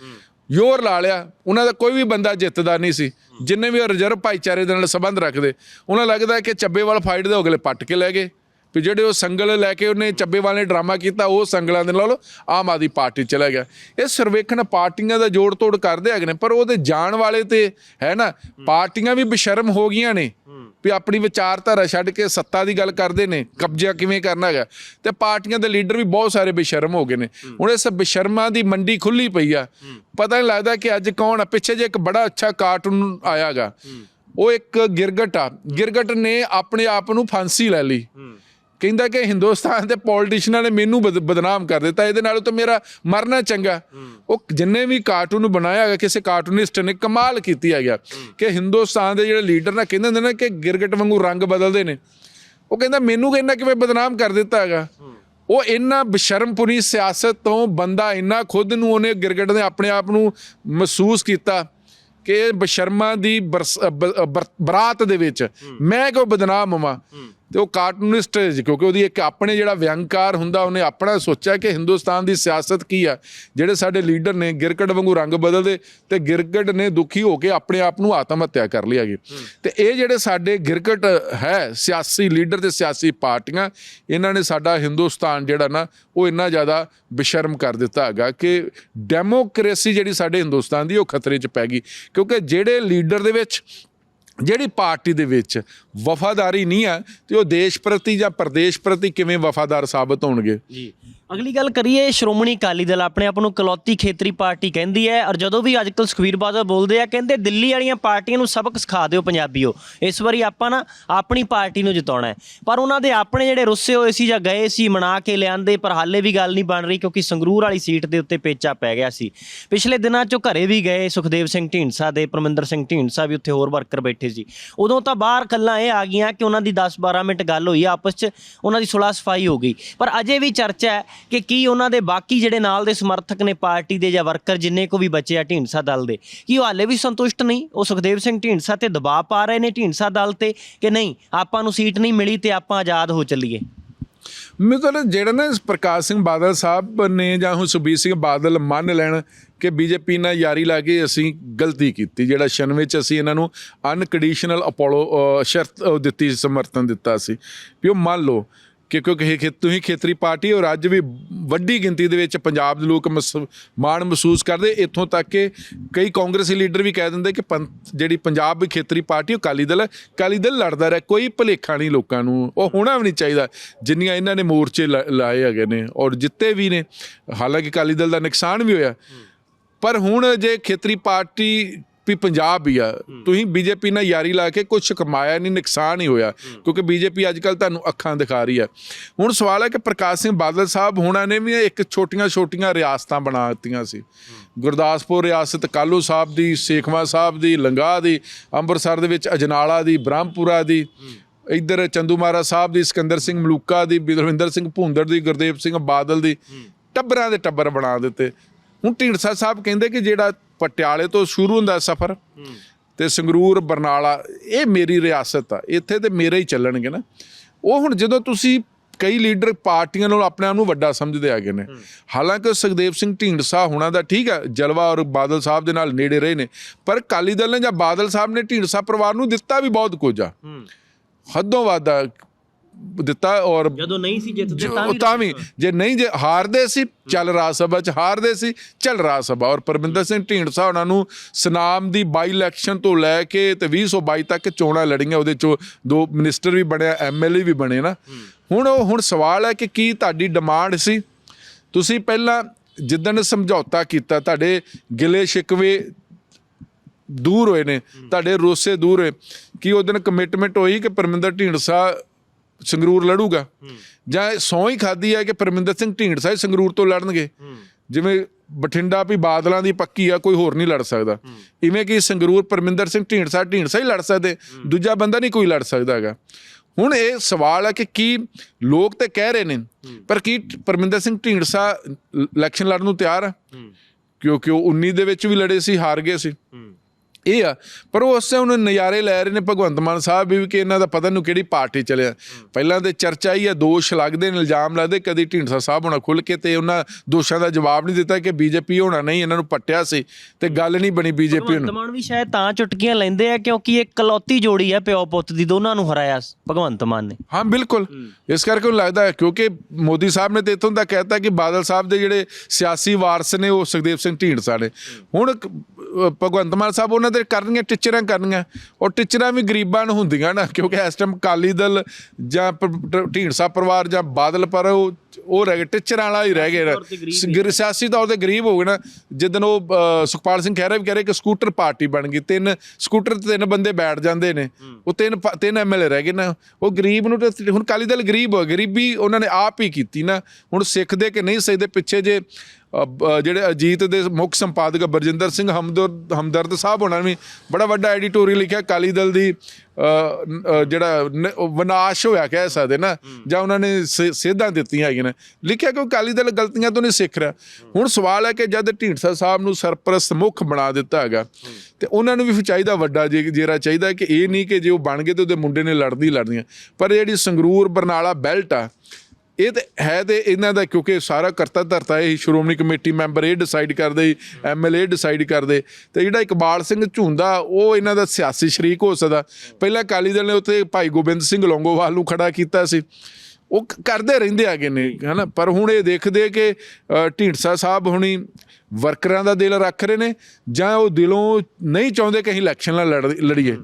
ਯੋਰ ਲਾ ਲਿਆ। ਉਹਨਾਂ ਦਾ ਕੋਈ ਵੀ ਬੰਦਾ ਜਿੱਤਦਾ ਨਹੀਂ ਸੀ। ਜਿੰਨੇ ਵੀ ਉਹ ਰਿਜ਼ਰਵ ਭਾਈਚਾਰੇ ਦੇ ਨਾਲ ਸੰਬੰਧ ਰੱਖਦੇ, ਉਹਨਾਂ ਲੱਗਦਾ ਕਿ ਚੱਬੇਵਾਲ ਫਾਈਟ ਦੇ ਅਗਲੇ ਪੱਟ ਕੇ ਲੈ ਗਏ। ਵੀ ਜਿਹੜੇ ਉਹ ਸੰਗਲ ਲੈ ਕੇ ਉਹਨੇ ਚੱਬੇਵਾਲ ਨੇ ਡਰਾਮਾ ਕੀਤਾ, ਉਹ ਸੰਗਲਾਂ ਦੇ ਨਾਲ ਆਮ ਆਦਮੀ ਪਾਰਟੀ ਚਲਾ ਗਿਆ। ਇਹ ਸਰਵੇਖਣ ਪਾਰਟੀਆਂ ਦਾ ਜੋੜ ਤੋੜ ਕਰਦੇ ਹੈਗੇ ਨੇ, ਪਰ ਉਹਦੇ ਜਾਣ ਵਾਲੇ ਤੇ ਹੈ ਨਾ, ਪਾਰਟੀਆਂ ਵੀ ਬੇਸ਼ਰਮ ਹੋ ਗਈਆਂ ਨੇ। ਵੀ ਆਪਣੀ ਵਿਚਾਰਧਾਰਾ ਛੱਡ ਕੇ ਸੱਤਾ ਦੀ ਗੱਲ ਕਰਦੇ ਨੇ, ਕਬਜ਼ਾ ਕਿਵੇਂ ਕਰਨਾ ਹੈਗਾ। ਤੇ ਪਾਰਟੀਆਂ ਦੇ ਲੀਡਰ ਵੀ ਬਹੁਤ ਸਾਰੇ ਬੇਸ਼ਰਮ ਹੋ ਗਏ ਨੇ। ਹੁਣ ਇਸ ਬੇਸ਼ਰਮਾਂ ਦੀ ਮੰਡੀ ਖੁੱਲੀ ਪਈ ਆ। ਪਤਾ ਨਹੀਂ ਲੱਗਦਾ ਕਿ ਅੱਜ ਕੌਣ ਆ, ਪਿੱਛੇ ਜੇ ਇੱਕ ਬੜਾ ਅੱਛਾ ਕਾਰਟੂਨ ਆਇਆਗਾ। ਉਹ ਇੱਕ ਗਿਰਗਟ ਆ। ਗਿਰਗਟ ਨੇ ਆਪਣੇ ਆਪ ਨੂੰ ਫਾਂਸੀ ਲੈ ਲਈ। ਕਹਿੰਦਾ ਕਿ ਹਿੰਦੁਸਤਾਨ ਦੇ ਪੋਲੀਟੀਸ਼ੀਅਨਾਂ ਨੇ ਮੈਨੂੰ ਬਦ- ਬਦਨਾਮ ਕਰ ਦਿੱਤਾ ਇਹਦੇ ਨਾਲੋਂ ਤਾਂ ਮੇਰਾ ਮਰਨਾ ਚੰਗਾ। ਉਹ ਜਿੰਨੇ ਵੀ ਕਾਰਟੂਨ ਬਣਾਇਆ ਹੈਗਾ ਕਿਸੇ ਕਾਰਟੂਨਿਸਟ ਨੇ ਕਮਾਲ ਕੀਤੀ ਹੈਗਾ ਕਿ ਹਿੰਦੁਸਤਾਨ ਦੇ ਜਿਹੜੇ ਲੀਡਰ ਨਾ ਕਹਿੰਦੇ ਹੁੰਦੇ ਨੇ ਕਿ ਗਿਰਗਟ ਵਾਂਗੂ ਰੰਗ ਬਦਲਦੇ ਨੇ। ਉਹ ਕਹਿੰਦਾ ਮੈਨੂੰ ਕਹਿੰਦਾ ਕਿਵੇਂ ਬਦਨਾਮ ਕਰ ਦਿੱਤਾ ਹੈਗਾ? ਉਹ ਇੰਨਾ ਬਸ਼ਰਮਪੁਰੀ ਸਿਆਸਤ ਤੋਂ ਬੰਦਾ ਇੰਨਾ ਖੁਦ ਨੂੰ ਉਹਨੇ ਗਿਰਗਟ ਨੇ ਆਪਣੇ ਆਪ ਨੂੰ ਮਹਿਸੂਸ ਕੀਤਾ ਕਿ ਬਸ਼ਰਮਾ ਦੀ ਬਰਾਤ ਦੇ ਵਿੱਚ ਮੈਂ ਕਿਉਂ ਬਦਨਾਮ ਹੋਵਾਂ? ਤੇ ਉਹ ਕਾਰਟੂਨਿਸਟ ਹੈ ਜੀ, ਕਿਉਂਕਿ ਉਹਦੀ ਇੱਕ ਆਪਣੇ ਜਿਹੜਾ ਵਿਅੰਗਕਾਰ ਹੁੰਦਾ ਉਹਨੇ ਆਪਣਾ ਸੋਚਿਆ ਕਿ ਹਿੰਦੁਸਤਾਨ ਦੀ ਸਿਆਸਤ ਕੀ ਆ। ਜਿਹੜੇ ਸਾਡੇ ਲੀਡਰ ਨੇ ਗਿਰਗਟ ਵਾਂਗੂ ਰੰਗ ਬਦਲਦੇ ਤੇ ਗਿਰਗਟ ਨੇ ਦੁਖੀ ਹੋ ਕੇ ਆਪਣੇ ਆਪ ਨੂੰ ਆਤਮ ਹੱਤਿਆ ਕਰ ਲਈ ਹੈਗੀ ਤੇ ਇਹ ਜਿਹੜੇ ਸਾਡੇ ਗਿਰਗਟ ਹੈ ਸਿਆਸੀ ਲੀਡਰ ਤੇ ਸਿਆਸੀ ਪਾਰਟੀਆਂ ਇਹਨਾਂ ਨੇ ਸਾਡਾ ਹਿੰਦੁਸਤਾਨ ਜਿਹੜਾ ਨਾ ਉਹ ਇੰਨਾ ਜ਼ਿਆਦਾ ਬੇਸ਼ਰਮ ਕਰ ਦਿੱਤਾ ਹੈਗਾ ਕਿ ਡੈਮੋਕ੍ਰੇਸੀ ਜਿਹੜੀ ਸਾਡੇ ਹਿੰਦੁਸਤਾਨ ਦੀ ਉਹ ਖਤਰੇ 'ਚ ਪੈ ਗਈ। ਕਿਉਂਕਿ ਜਿਹੜੇ ਲੀਡਰ ਦੇ ਵਿੱਚ ਜਿਹੜੀ ਪਾਰਟੀ ਦੇ ਵਿੱਚ ਵਫਾਦਾਰੀ ਨਹੀਂ ਹੈ ਤੇ ਉਹ ਦੇਸ਼ ਪ੍ਰਤੀ ਜਾਂ ਪ੍ਰਦੇਸ਼ ਪ੍ਰਤੀ ਕਿਵੇਂ ਵਫਾਦਾਰ ਸਾਬਤ ਹੋਣਗੇ? ਜੀ। ਅਗਲੀ ਗੱਲ ਕਰੀਏ, ਸ਼੍ਰੋਮਣੀ ਅਕਾਲੀ ਦਲ ਆਪਣੇ ਆਪ ਨੂੰ ਕਲੌਤੀ ਖੇਤਰੀ ਪਾਰਟੀ ਕਹਿੰਦੀ ਹੈ ਔਰ ਜਦੋਂ ਵੀ ਅੱਜਕੱਲ ਸੁਖਵੀਰ ਬਾਦਲ ਬੋਲਦੇ ਆ, ਕਹਿੰਦੇ ਦਿੱਲੀ ਵਾਲੀਆਂ ਪਾਰਟੀਆਂ ਨੂੰ ਸਬਕ ਸਿਖਾ ਦਿਓ ਪੰਜਾਬੀਓ। ਇਸ ਵਾਰੀ ਆਪਾਂ ਨਾ ਆਪਣੀ ਪਾਰਟੀ ਨੂੰ ਜਿਤਾਉਣਾ ਹੈ। ਪਰ ਉਹਨਾਂ ਦੇ ਆਪਣੇ ਜਿਹੜੇ ਰੁੱਸੇ ਹੋਏ ਸੀ ਜਾਂ ਗਏ ਸੀ ਮਨਾ ਕੇ ਲਿਆਂਦੇ, ਪਰ ਹਾਲੇ ਵੀ ਗੱਲ ਨਹੀਂ ਬਣ ਰਹੀ ਕਿਉਂਕਿ ਸੰਗਰੂਰ ਵਾਲੀ ਸੀਟ ਦੇ ਉੱਤੇ ਪੇਚਾ ਪੈ ਗਿਆ ਸੀ। ਪਿਛਲੇ ਦਿਨਾਂ 'ਚੋਂ ਘਰੇ ਵੀ ਗਏ ਸੁਖਦੇਵ ਸਿੰਘ ਢੀਂਡਸਾ ਦੇ, ਪਰਮਿੰਦਰ ਸਿੰਘ ਢੀਂਡਸਾ ਵੀ ਉੱਥੇ ਹੋਰ ਵਰਕਰ ਬੈਠੇ ਸੀ। ਉਦੋਂ ਤਾਂ ਬਾਹਰ ਕੱਲਾਂ ਇਹ ਆ ਗਈਆਂ ਕਿ ਉਹਨਾਂ ਦੀ 10-12 ਮਿੰਟ ਗੱਲ ਹੋਈ, ਆਪਸ 'ਚ ਉਹਨਾਂ ਦੀ ਸੁਲਹ ਸਫ਼ਾਈ ਹੋ ਗਈ। ਪਰ ਅਜੇ ਵੀ ਚਰਚਾ ਹੈ ਕਿ ਕੀ ਉਹਨਾਂ ਦੇ ਬਾਕੀ ਜਿਹੜੇ ਨਾਲ ਦੇ ਸਮਰਥਕ ਨੇ ਪਾਰਟੀ ਦੇ ਜਾਂ ਵਰਕਰ ਜਿੰਨੇ ਕੋ ਵੀ ਬਚੇ ਆ ਢੀਂਡਸਾ ਦਲ ਦੇ, ਕੀ ਉਹ ਹਾਲੇ ਵੀ ਸੰਤੁਸ਼ਟ ਨਹੀਂ? ਉਹ ਸੁਖਦੇਵ ਸਿੰਘ ਢੀਂਡਸਾ ਤੇ ਦਬਾਅ ਪਾ ਰਹੇ ਨੇ ਢੀਂਡਸਾ ਦਲ ਤੇ ਕਿ ਨਹੀਂ, ਆਪਾਂ ਨੂੰ ਸੀਟ ਨਹੀਂ ਮਿਲੀ ਤੇ ਆਪਾਂ ਆਜ਼ਾਦ ਹੋ ਚੱਲੀਏ? ਮਤਲਬ ਜਿਹੜਾ ਨਾ ਪ੍ਰਕਾਸ਼ ਸਿੰਘ ਬਾਦਲ ਸਾਹਿਬ ਨੇ ਜਾਂ ਹੁਣ ਸੁਬੀਰ ਸਿੰਘ ਬਾਦਲ ਮੰਨ ਲੈਣ ਕਿ ਬੀਜੇਪੀ ਨਾਲ ਯਾਰੀ ਲਾ ਕੇ ਅਸੀਂ ਗਲਤੀ ਕੀਤੀ, ਜਿਹੜਾ 96 ਚ ਅਸੀਂ ਇਹਨਾਂ ਨੂੰ ਅਨਕੰਡੀਸ਼ਨਲ ਅਪੋਲੋ ਸ਼ਰਤ ਦਿੱਤੀ, ਸਮਰਥਨ ਦਿੱਤਾ ਸੀ। ਵੀ ਉਹ ਮੰਨ ਲਓ ਕਿ ਕਿਉਂਕਿ ਇਹ ਖੇ- ਤੁਸੀਂ ਖੇਤਰੀ ਪਾਰਟੀ ਔਰ ਅੱਜ ਵੀ ਵੱਡੀ ਗਿਣਤੀ ਦੇ ਵਿੱਚ ਪੰਜਾਬ ਦੇ ਲੋਕ ਮਸ- ਮਾਣ ਮਹਿਸੂਸ ਕਰਦੇ। ਇੱਥੋਂ ਤੱਕ ਕਿ ਕਈ ਕਾਂਗਰਸੀ ਲੀਡਰ ਵੀ ਕਹਿ ਦਿੰਦੇ ਕਿ ਪੰਥ- ਜਿਹੜੀ ਪੰਜਾਬ ਦੀ ਖੇਤਰੀ ਪਾਰਟੀ, ਉਹ ਅਕਾਲੀ ਦਲ ਹੈ। ਅਕਾਲੀ ਦਲ ਲੜਦਾ ਰਿਹਾ, ਕੋਈ ਭੁਲੇਖਾ ਨਹੀਂ ਲੋਕਾਂ ਨੂੰ। ਉਹ ਹੋਣਾ ਵੀ ਨਹੀਂ ਚਾਹੀਦਾ। ਜਿੰਨੀਆਂ ਇਹਨਾਂ ਨੇ ਮੋਰਚੇ ਲਾ- ਲਾਏ ਹੈਗੇ ਨੇ ਔਰ ਜਿੱਤੇ ਵੀ ਨੇ, ਹਾਲਾਂਕਿ ਅਕਾਲੀ ਦਲ ਦਾ ਨੁਕਸਾਨ ਵੀ ਹੋਇਆ। ਪਰ ਹੁਣ ਜੇ ਖੇਤਰੀ ਪਾਰਟੀ ਵੀ ਪੰਜਾਬ ਵੀ ਆ। ਤੁਸੀਂ ਬੀਜੇਪੀ ਨਾਲ ਯਾਰੀ ਲਾ ਕੇ ਕੁਝ ਕਮਾਇਆ ਨਹੀਂ ਨੁਕਸਾਨ ਹੀ ਹੋਇਆ। ਕਿਉਂਕਿ ਬੀਜੇਪੀ ਅੱਜ ਕੱਲ ਤੁਹਾਨੂੰ ਅੱਖਾਂ ਦਿਖਾ ਰਹੀ ਹੈ ਹੁਣ ਸਵਾਲ ਹੈ ਕਿ ਪ੍ਰਕਾਸ਼ ਸਿੰਘ ਬਾਦਲ ਸਾਹਿਬ ਹੁਣਾਂ ਨੇ ਵੀ ਇੱਕ ਛੋਟੀਆਂ-ਛੋਟੀਆਂ ਰਿਆਸਤਾਂ ਬਣਾ ਦਿੱਤੀਆਂ ਸੀ। ਗੁਰਦਾਸਪੁਰ ਰਿਆਸਤ ਕਾਲੂ ਸਾਹਿਬ ਦੀ ਸੇਖਵਾ ਸਾਹਿਬ ਦੀ ਲੰਗਾਹ ਦੀ ਅੰਮ੍ਰਿਤਸਰ ਦੇ ਵਿੱਚ ਅਜਨਾਲਾ ਦੀ ਬ੍ਰਹਮਪੁਰਾ ਦੀ ਇੱਧਰ ਚੰਦੂ ਮਹਾਰਾਜ ਸਾਹਿਬ ਦੀ ਸਿਕੰਦਰ ਸਿੰਘ ਮਲੂਕਾ ਦੀ ਬਲਵਿੰਦਰ ਸਿੰਘ ਭੁੰਦੜ ਦੀ ਗੁਰਦੇਵ ਸਿੰਘ ਬਾਦਲ ਦੀ ਟੱਬਰਾਂ ਦੇ ਟੱਬਰ ਬਣਾ ਦਿੱਤੇ। ਹੁਣ ਢੀਂਡਸਾ ਸਾਹਿਬ ਕਹਿੰਦੇ ਕਿ ਜਿਹੜਾ ਪਟਿਆਲੇ ਤੋਂ ਸ਼ੁਰੂ ਹੁੰਦਾ ਸਫ਼ਰ ਤੇ ਸੰਗਰੂਰ ਬਰਨਾਲਾ ਇਹ ਮੇਰੀ ਰਿਆਸਤ ਆ। ਇੱਥੇ ਤੇ ਮੇਰੇ ਹੀ ਚੱਲਣਗੇ ਨਾ। ਉਹ ਹੁਣ ਜਦੋਂ ਤੁਸੀਂ ਕਈ ਲੀਡਰ ਪਾਰਟੀਆਂ ਨਾਲ ਆਪਣੇ ਆਪ ਨੂੰ ਵੱਡਾ ਸਮਝਦੇ ਆ ਗਏ ਨੇ ਹਾਲਾਂਕਿ ਸੁਖਦੇਵ ਸਿੰਘ ਢੀਂਡਸਾ ਹੁਣਾਂ ਦਾ ਠੀਕ ਹੈ ਜਲਵਾ ਔਰ ਬਾਦਲ ਸਾਹਿਬ ਦੇ ਨਾਲ ਨੇੜੇ ਰਹੇ ਨੇ। ਪਰ ਅਕਾਲੀ ਦਲ ਨੇ ਜਾਂ ਬਾਦਲ ਸਾਹਿਬ ਨੇ ਢੀਂਡਸਾ ਪਰਿਵਾਰ ਨੂੰ ਦਿੱਤਾ ਵੀ ਬਹੁਤ ਕੁਝ ਆ। ਹੱਦੋਂ ਵੱਧ ਆ। ਦਿੱਤਾ ਔਰ ਜਦੋਂ ਨਹੀਂ ਸੀ ਜਿੱਤਦੇ ਜੋ- ਤਾਂ ਵੀ ਜੇ ਨਹੀਂ ਜੇ ਹਾਰਦੇ ਸੀ ਚੱਲ ਰਾਜ ਸਭਾ ਚ ਹਾਰਦੇ ਸੀ ਚੱਲ ਰਾਜ ਸਭਾ। ਔਰ ਪਰਮਿੰਦਰ ਸਿੰਘ ਢੀਂਡਸਾ ਉਹਨਾਂ ਨੂੰ ਸਨਾਮ ਦੀ ਬਾਈ ਇਲੈਕਸ਼ਨ ਤੋਂ ਲੈ ਕੇ ਤੇ 2022 ਤੱਕ ਚੋਣਾਂ ਲੜੀਆਂ ਉਹਦੇ ਚੋਂ ਦੋ ਮਿਨਿਸਟਰ ਵੀ ਬਣਿਆ ਐਮਐਲਏ ਵੀ ਬਣੇ ਨਾ। ਹੁਣ ਉਹ ਹੁਣ ਸਵਾਲ ਹੈ ਕਿ ਕੀ ਤੁਹਾਡੀ ਡਿਮਾਂਡ ਸੀ? ਤੁਸੀਂ ਪਹਿਲਾਂ ਜਿੱਦਣ ਸਮਝੌਤਾ ਕੀਤਾ ਤੁਹਾਡੇ ਗਿਲੇ ਸ਼ਿਕਵੇ ਦੂਰ ਹੋਏ ਨੇ ਤੁਹਾਡੇ ਰੋਸੇ ਦੂਰ ਹੋਏ ਕੀ ਉਹ ਦਿਨ ਕਮਿਟਮੈਂਟ ਹੋਈ ਕਿ ਪਰਮਿੰਦਰ ਢੀਂਡਸਾ ਸੰਗਰੂਰ ਲੜੂਗਾ। ਜਾਂ ਸੌਂ ਹੀ ਖਾਦੀ ਹੈ ਕਿ ਪਰਮਿੰਦਰ ਸਿੰਘ ਢੀਂਡਸਾ ਹੀ ਸੰਗਰੂਰ ਤੋਂ ਲੜਨਗੇ। ਜਿਵੇਂ ਬਠਿੰਡਾ ਵੀ ਬਾਦਲਾਂ ਦੀ ਪੱਕੀ ਆ ਕੋਈ ਹੋਰ ਨਹੀਂ ਲੜ ਸਕਦਾ। ਇਵੇਂ ਕਿ ਸੰਗਰੂਰ ਪਰਮਿੰਦਰ ਸਿੰਘ ਢੀਂਡਸਾ ਢੀਂਡਸਾ ਹੀ ਲੜ ਸਕਦੇ। ਦੂਜਾ ਬੰਦਾ ਨਹੀਂ ਕੋਈ ਲੜ ਸਕਦਾ ਹੈਗਾ। ਹੁਣ ਇਹ ਸਵਾਲ ਹੈ ਕਿ ਕੀ ਲੋਕ ਤੇ ਕਹਿ ਰਹੇ ਨੇ ਪਰ ਕੀ ਪਰਮਿੰਦਰ ਸਿੰਘ ਢੀਂਡਸਾ ਇਲੈਕਸ਼ਨ ਲੜਨ ਨੂੰ ਤਿਆਰ ਆ? ਕਿਉਂਕਿ ਉਹ 19 ਦੇ ਵਿੱਚ ਵੀ ਲੜੇ ਸੀ ਹਾਰ ਗਏ ਸੀ। ਇਹ ਆ ਪਰ ਉਹ ਉਸੇ ਹੁਣ ਨਜ਼ਾਰੇ ਲੈ ਰਹੇ ਨੇ ਭਗਵੰਤ ਮਾਨ ਸਾਹਿਬ ਵੀ ਕਿ ਇਹਨਾਂ ਦਾ ਪਤਾ ਨੂੰ ਕਿਹੜੀ ਪਾਰਟੀ ਚੱਲਿਆ। ਪਹਿਲਾਂ ਤੇ ਚਰਚਾ ਹੀ ਆ ਦੋਸ਼ ਲੱਗਦੇ ਨੇ ਇਲਜ਼ਾਮ ਲੱਗਦੇ ਕਦੀ ਢੀਂਡਸਾ ਸਾਹਿਬ ਹੋਣਾ ਖੁੱਲ ਕੇ ਤੇ ਉਹਨਾਂ ਦੋਸ਼ਾਂ ਦਾ ਜਵਾਬ ਨਹੀਂ ਦਿੱਤਾ ਕਿ ਬੀਜੇਪੀ ਹੋਣਾ ਨਹੀਂ ਇਹਨਾਂ ਨੂੰ ਪੱਟਿਆ ਸੀ ਤੇ ਗੱਲ ਨਹੀਂ ਬਣੀ ਬੀਜੇਪੀ ਭਗਵੰਤ ਨੂੰ। ਮਾਨ ਵੀ ਸ਼ਾਇਦ ਤਾਂ ਚੁਟਕੀਆਂ ਲੈਂਦੇ ਆ ਕਿਉਂਕਿ ਇਹ ਕਲੌਤੀ ਜੋੜੀ ਆ ਪਿਓ ਪੁੱਤ ਦੀ ਦੋਨਾਂ ਨੂੰ ਹਰਾਇਆ ਭਗਵੰਤ ਮਾਨ ਨੇ। ਹਾਂ ਬਿਲਕੁਲ। ਇਸ ਕਰਕੇ ਉਹਨੂੰ ਲੱਗਦਾ ਹੈ ਕਿਉਂਕਿ ਮੋਦੀ ਸਾਹਿਬ ਨੇ ਤੇ ਇਥੋਂ ਦਾ ਕਹਿਤਾ ਕਿ ਬਾਦਲ ਸਾਹਿਬ ਦੇ ਜਿਹੜੇ ਸਿਆਸੀ ਵਾਰਸ ਨੇ ਉਹ ਸੁਖਦੇਵ ਸਿੰਘ ਢੀਂਡਸਾ ਨੇ। ਹੁਣ ਭਗਵੰਤ ਮਾਨ ਸਾਹਿਬ ਉਹਨਾਂ ਦੇ ਕਰਨੀਆਂ, ਟੀਚਰਾਂ ਕਰਨੀਆਂ। ਉਹ ਟੀਚਰਾਂ ਵੀ ਗਰੀਬਾਂ ਨੂੰ ਹੁੰਦੀਆਂ ਨਾ, ਕਿਉਂਕਿ ਇਸ ਟਾਈਮ ਕਾਲੀ ਦਲ ਜਾਂ ਢੀਂਡਸਾ ਪਰਿਵਾਰ ਜਾਂ ਬਾਦਲ ਪਰ ਉਹ ਉਹ ਰਹਿ ਗਏ ਟੀਚਰਾਂ ਵਾਲਾ ਹੀ ਰਹਿ ਗਏ। ਨਾ। ਸਿਆਸੀ ਤੌਰ ਤੇ ਗਰੀਬ ਹੋ ਗਏ ਨਾ ਜਿੱਦਨ ਉਹ ਸੁਖਪਾਲ ਸਿੰਘ ਖਹਿਰਾ ਵੀ ਕਹਿ ਰਹੇ ਕਿ ਸਕੂਟਰ ਪਾਰਟੀ ਬਣ ਗਈ ਤਿੰਨ ਸਕੂਟਰ ਤੇ ਤਿੰਨ ਬੰਦੇ ਬੈਠ ਜਾਂਦੇ ਨੇ ਉਹ ਤਿੰਨ ਤਿੰਨ ਐਮਐਲਏ ਰਹਿ ਗਏ ਨਾ ਉਹ ਗਰੀਬ ਨੂੰ ਤੇ ਹੁਣ ਕਾਲੀ ਦਲ ਗਰੀਬ ਹੋ ਗਰੀਬੀ ਉਹਨਾਂ ਨੇ ਆਪ ਹੀ ਕੀਤੀ ਨਾ। ਹੁਣ ਸਿੱਖਦੇ ਕਿ ਨਹੀਂ ਸਿੱਖਦੇ ਪਿੱਛੇ ਜੇ ਜਿਹੜੇ ਅਜੀਤ ਦੇ ਮੁੱਖ ਸੰਪਾਦਕ ਬਰਜਿੰਦਰ ਸਿੰਘ ਹਮਦਰ ਹਮਦਰਦ ਸਾਹਿਬ ਉਹਨਾਂ ਨੇ ਵੀ ਬੜਾ ਵੱਡਾ ਐਡੀਟੋਰੀਅਲ ਲਿਖਿਆ ਕਾਲੀ ਦਲ ਦੀ ਜਿਹੜਾ ਵਿਨਾਸ਼ ਹੋਇਆ ਕਹਿ ਸਕਦੇ ਨਾ ਜਾਂ ਉਹਨਾਂ ਨੇ ਸੇਧਾਂ ਦਿੱਤੀਆਂ ਹੈਗੀਆਂ ਨੇ। ਲਿਖਿਆ ਕਿ ਕਾਲੀ ਦਲ ਗਲਤੀਆਂ ਤੋਂ ਨਹੀਂ ਸਿੱਖ ਰਿਹਾ। ਹੁਣ ਸਵਾਲ ਹੈ ਕਿ ਜਦ ਢੀਂਡਸਾ ਸਾਹਿਬ ਨੂੰ ਸਰਪ੍ਰਸਤ ਮੁੱਖ ਬਣਾ ਦਿੱਤਾ ਹੈਗਾ ਤੇ ਉਹਨਾਂ ਨੂੰ ਵੀ ਫਿਰ ਚਾਹੀਦਾ ਵੱਡਾ ਜੇ ਜਿਹੜਾ ਚਾਹੀਦਾ ਕਿ ਇਹ ਨਹੀਂ ਕਿ ਜੇ ਉਹ ਬਣ ਗਏ ਤੇ ਉਹਦੇ ਮੁੰਡੇ ਨੇ ਲੜਦੀ ਲੜਦੀਆਂ। ਪਰ ਜਿਹੜੀ ਸੰਗਰੂਰ ਬਰਨਾਲਾ ਬੈਲਟ ਆ ਇਹ ਤੇ ਹੈ ਤੇ ਇਹਨਾਂ ਦਾ ਕਿਉਂਕਿ ਸਾਰਾ ਕਰਤਾ ਧਰਤਾ ਇਹ ਸ਼੍ਰੋਮਣੀ ਕਮੇਟੀ ਮੈਂਬਰ ਇਹ ਡਿਸਾਈਡ ਕਰਦੇ ਐਮਐਲਏ ਡਿਸਾਈਡ ਕਰਦੇ ਤੇ ਜਿਹੜਾ ਇਕਬਾਲ ਸਿੰਘ ਝੁੰਦਾ, ਉਹ ਇਹਨਾਂ ਦਾ ਸਿਆਸੀ ਸ਼ਰੀਕ ਹੋ ਸਕਦਾ। ਪਹਿਲਾਂ ਅਕਾਲੀ ਦਲ ਨੇ ਉੱਥੇ ਭਾਈ ਗੋਬਿੰਦ ਸਿੰਘ ਲੌਂਗੋਵਾਲ ਨੂੰ ਖੜਾ ਕੀਤਾ ਸੀ। ਉਹ ਕਰਦੇ ਰਹਿੰਦੇ ਆਗੇ ਨੇ ਹਨਾ? ਪਰ ਹੁਣ ਇਹ ਦੇਖਦੇ ਕਿ ਢੀਂਡਸਾ ਸਾਹਿਬ ਹੁਣੀ ਵਰਕਰਾਂ ਦਾ ਦਿਲ ਰੱਖ ਰਹੇ ਨੇ ਜਾਂ ਉਹ ਦਿਲੋਂ ਨਹੀਂ ਚਾਹੁੰਦੇ ਕਿ ਅਸੀਂ ਇਲੈਕਸ਼ਨ ਨਾਲ ਲੜ- ਲੜੀਏ।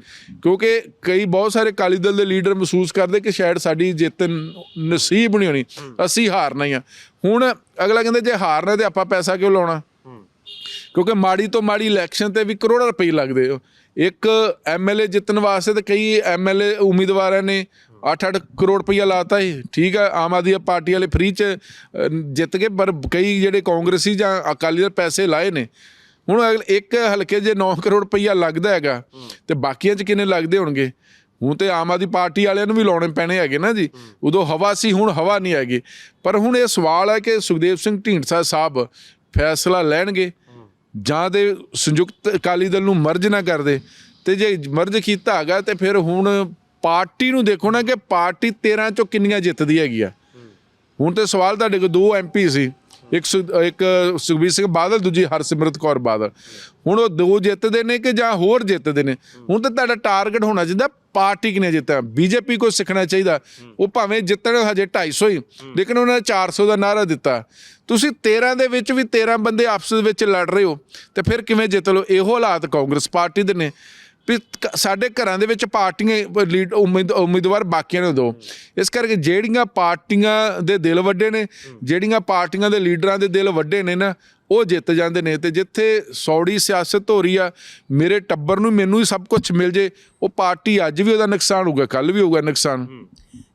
ਕਿਉਂਕਿ ਕਈ ਬਹੁਤ ਸਾਰੇ ਅਕਾਲੀ ਦਲ ਦੇ ਲੀਡਰ ਮਹਿਸੂਸ ਕਰਦੇ ਕਿ ਸ਼ਾਇਦ ਸਾਡੀ ਜਿੱਤ ਨਸੀਬ ਨਹੀਂ ਹੋਣੀ ਅਸੀਂ ਹਾਰਨਾ ਹੀ ਆ। ਹੁਣ ਅਗਲਾ ਕਹਿੰਦੇ ਜੇ ਹਾਰਨਾ ਤੇ ਆਪਾਂ ਪੈਸਾ ਕਿਉਂ ਲਾਉਣਾ? ਕਿਉਂਕਿ ਮਾੜੀ ਤੋਂ ਮਾੜੀ ਇਲੈਕਸ਼ਨ ਤੇ ਵੀ ਕਰੋੜਾਂ ਰੁਪਏ ਲੱਗਦੇ ਇੱਕ ਐਮਐਲਏ ਜਿੱਤਣ ਵਾਸਤੇ ਤੇ ਕਈ ਐਮਐਲਏ ਉਮੀਦਵਾਰਾਂ ਨੇ 8-8 ਕਰੋੜ ਰੁਪਈਆ ਲਾਤਾ ਹੀ ਠੀਕ ਹੈ ਆਮ ਆਦਮੀ ਪਾਰਟੀ ਵਾਲੇ ਫ੍ਰੀ ਚ ਅ, ਜਿੱਤ ਗਏ ਪਰ ਕਈ ਜਿਹੜੇ ਕਾਂਗਰਸੀ ਜਾਂ ਅਕਾਲੀ ਦਲ ਪੈਸੇ ਲਾਏ ਨੇ। ਹੁਣ ਅਗਲੇ ਇੱਕ ਹਲਕੇ ਜੇ 9 ਕਰੋੜ ਰੁਪਈਆ ਲੱਗਦਾ ਹੈਗਾ ਤੇ ਬਾਕੀਆਂ ਚ ਕਿੰਨੇ ਲੱਗਦੇ ਹੋਣਗੇ? ਹੁਣ ਤੇ ਆਮ ਆਦਮੀ ਪਾਰਟੀ ਵਾਲਿਆਂ ਨੂੰ ਵੀ ਲਾਉਣੇ ਪੈਣੇ ਹੈਗੇ ਨਾ ਜੀ। ਉਦੋਂ ਹਵਾ ਸੀ ਹੁਣ ਹਵਾ ਨਹੀਂ ਹੈਗੀ। ਪਰ ਹੁਣ ਇਹ ਸਵਾਲ ਹੈ ਕਿ ਸੁਖਦੇਵ ਸਿੰਘ ਢੀਂਡਸਾ ਸਾਹਿਬ ਫੈਸਲਾ ਲੈਣਗੇ ਜਾਂ ਦੇ ਸੰਯੁਕਤ ਅਕਾਲੀ ਦਲ ਨੂੰ ਮਰਜ ਨਾ ਕਰਦੇ। ਤੇ ਜੇ ਮਰਜ ਕੀਤਾ ਹੈਗਾ ਤੇ ਫਿਰ ਹੁਣ ਪਾਰਟੀ ਨੂੰ ਦੇਖੋ ਨਾ ਕਿ ਪਾਰਟੀ 13 ਚੋਂ ਕਿੰਨੀਆਂ ਜਿੱਤਦੀ ਹੈਗੀ ਆ। ਹੁਣ ਤੇ ਸਵਾਲ ਤੁਹਾਡੇ ਕੋਲ ਦੋ ਐਮਪੀ ਸੀ, ਇੱਕ ਸੁ- ਇੱਕ ਸੁਖਬੀਰ ਸਿੰਘ ਬਾਦਲ, ਦੂਜੀ ਹਰਸਿਮਰਤ ਕੌਰ ਬਾਦਲ। ਹੁਣ ਉਹ ਦੋ ਜਿੱਤਦੇ ਨੇ ਕਿ ਜਾਂ ਹੋਰ ਜਿੱਤਦੇ ਨੇ? ਹੁਣ ਤਾਂ ਤੁਹਾਡਾ ਟਾਰਗੇਟ ਹੋਣਾ ਚਾਹੀਦਾ, ਪਾਰਟੀ ਕਿਨੇ ਜਿੱਤਿਆ? ਬੀਜੇਪੀ ਕੋ ਸਿੱਖਣਾ ਚਾਹੀਦਾ। ਉਹ ਭਾਵੇਂ ਜਿੱਤਣ ਹਜੇ 250 ਹੀ, ਲੇਕਿਨ ਉਹਨਾਂ ਨੇ 400 ਦਾ ਨਾਰਾ ਦਿੱਤਾ। ਤੁਸੀਂ 13 ਦੇ ਵਿੱਚ ਵੀ 13 ਬੰਦੇ ਆਪਸ ਦੇ ਵਿੱਚ ਲੜ ਰਹੇ ਹੋ, ਤੇ ਫਿਰ ਕਿਵੇਂ ਜਿੱਤ ਲਓ? ਇਹੋ ਹਾਲਾਤ ਕਾਂਗਰਸ ਪਾਰਟੀ ਦੇ ਨੇ। ਵੀ ਕ- ਸਾਡੇ ਘਰਾਂ ਦੇ ਵਿੱਚ ਪਾਰਟੀਆਂ ਲੀਡ, ਉਮੀਦ, ਉਮੀਦਵਾਰ ਬਾਕੀਆਂ ਨੂੰ ਦਿਓ। ਇਸ ਕਰਕੇ ਜਿਹੜੀਆਂ ਪਾਰਟੀਆਂ ਦੇ ਦਿਲ ਵੱਡੇ ਨੇ, ਜਿਹੜੀਆਂ ਪਾਰਟੀਆਂ ਦੇ ਲੀਡਰਾਂ ਦੇ ਦਿਲ ਵੱਡੇ ਨੇ ਨਾ, ਉਹ ਜਿੱਤ ਜਾਂਦੇ ਨੇ। ਤੇ ਜਿੱਥੇ ਸੌੜੀ ਸਿਆਸਤ ਹੋ ਰਹੀ ਆ, ਮੇਰੇ ਟੱਬਰ ਨੂੰ ਮੈਨੂੰ ਹੀ ਸਭ ਕੁਝ ਮਿਲ ਜੇ ਉਹ ਪਾਰਟੀ ਅੱਜ ਵੀ ਉਹਦਾ ਨੁਕਸਾਨ ਹੋਊਗਾ ਕੱਲ ਵੀ ਹੋਊਗਾ ਨੁਕਸਾਨ।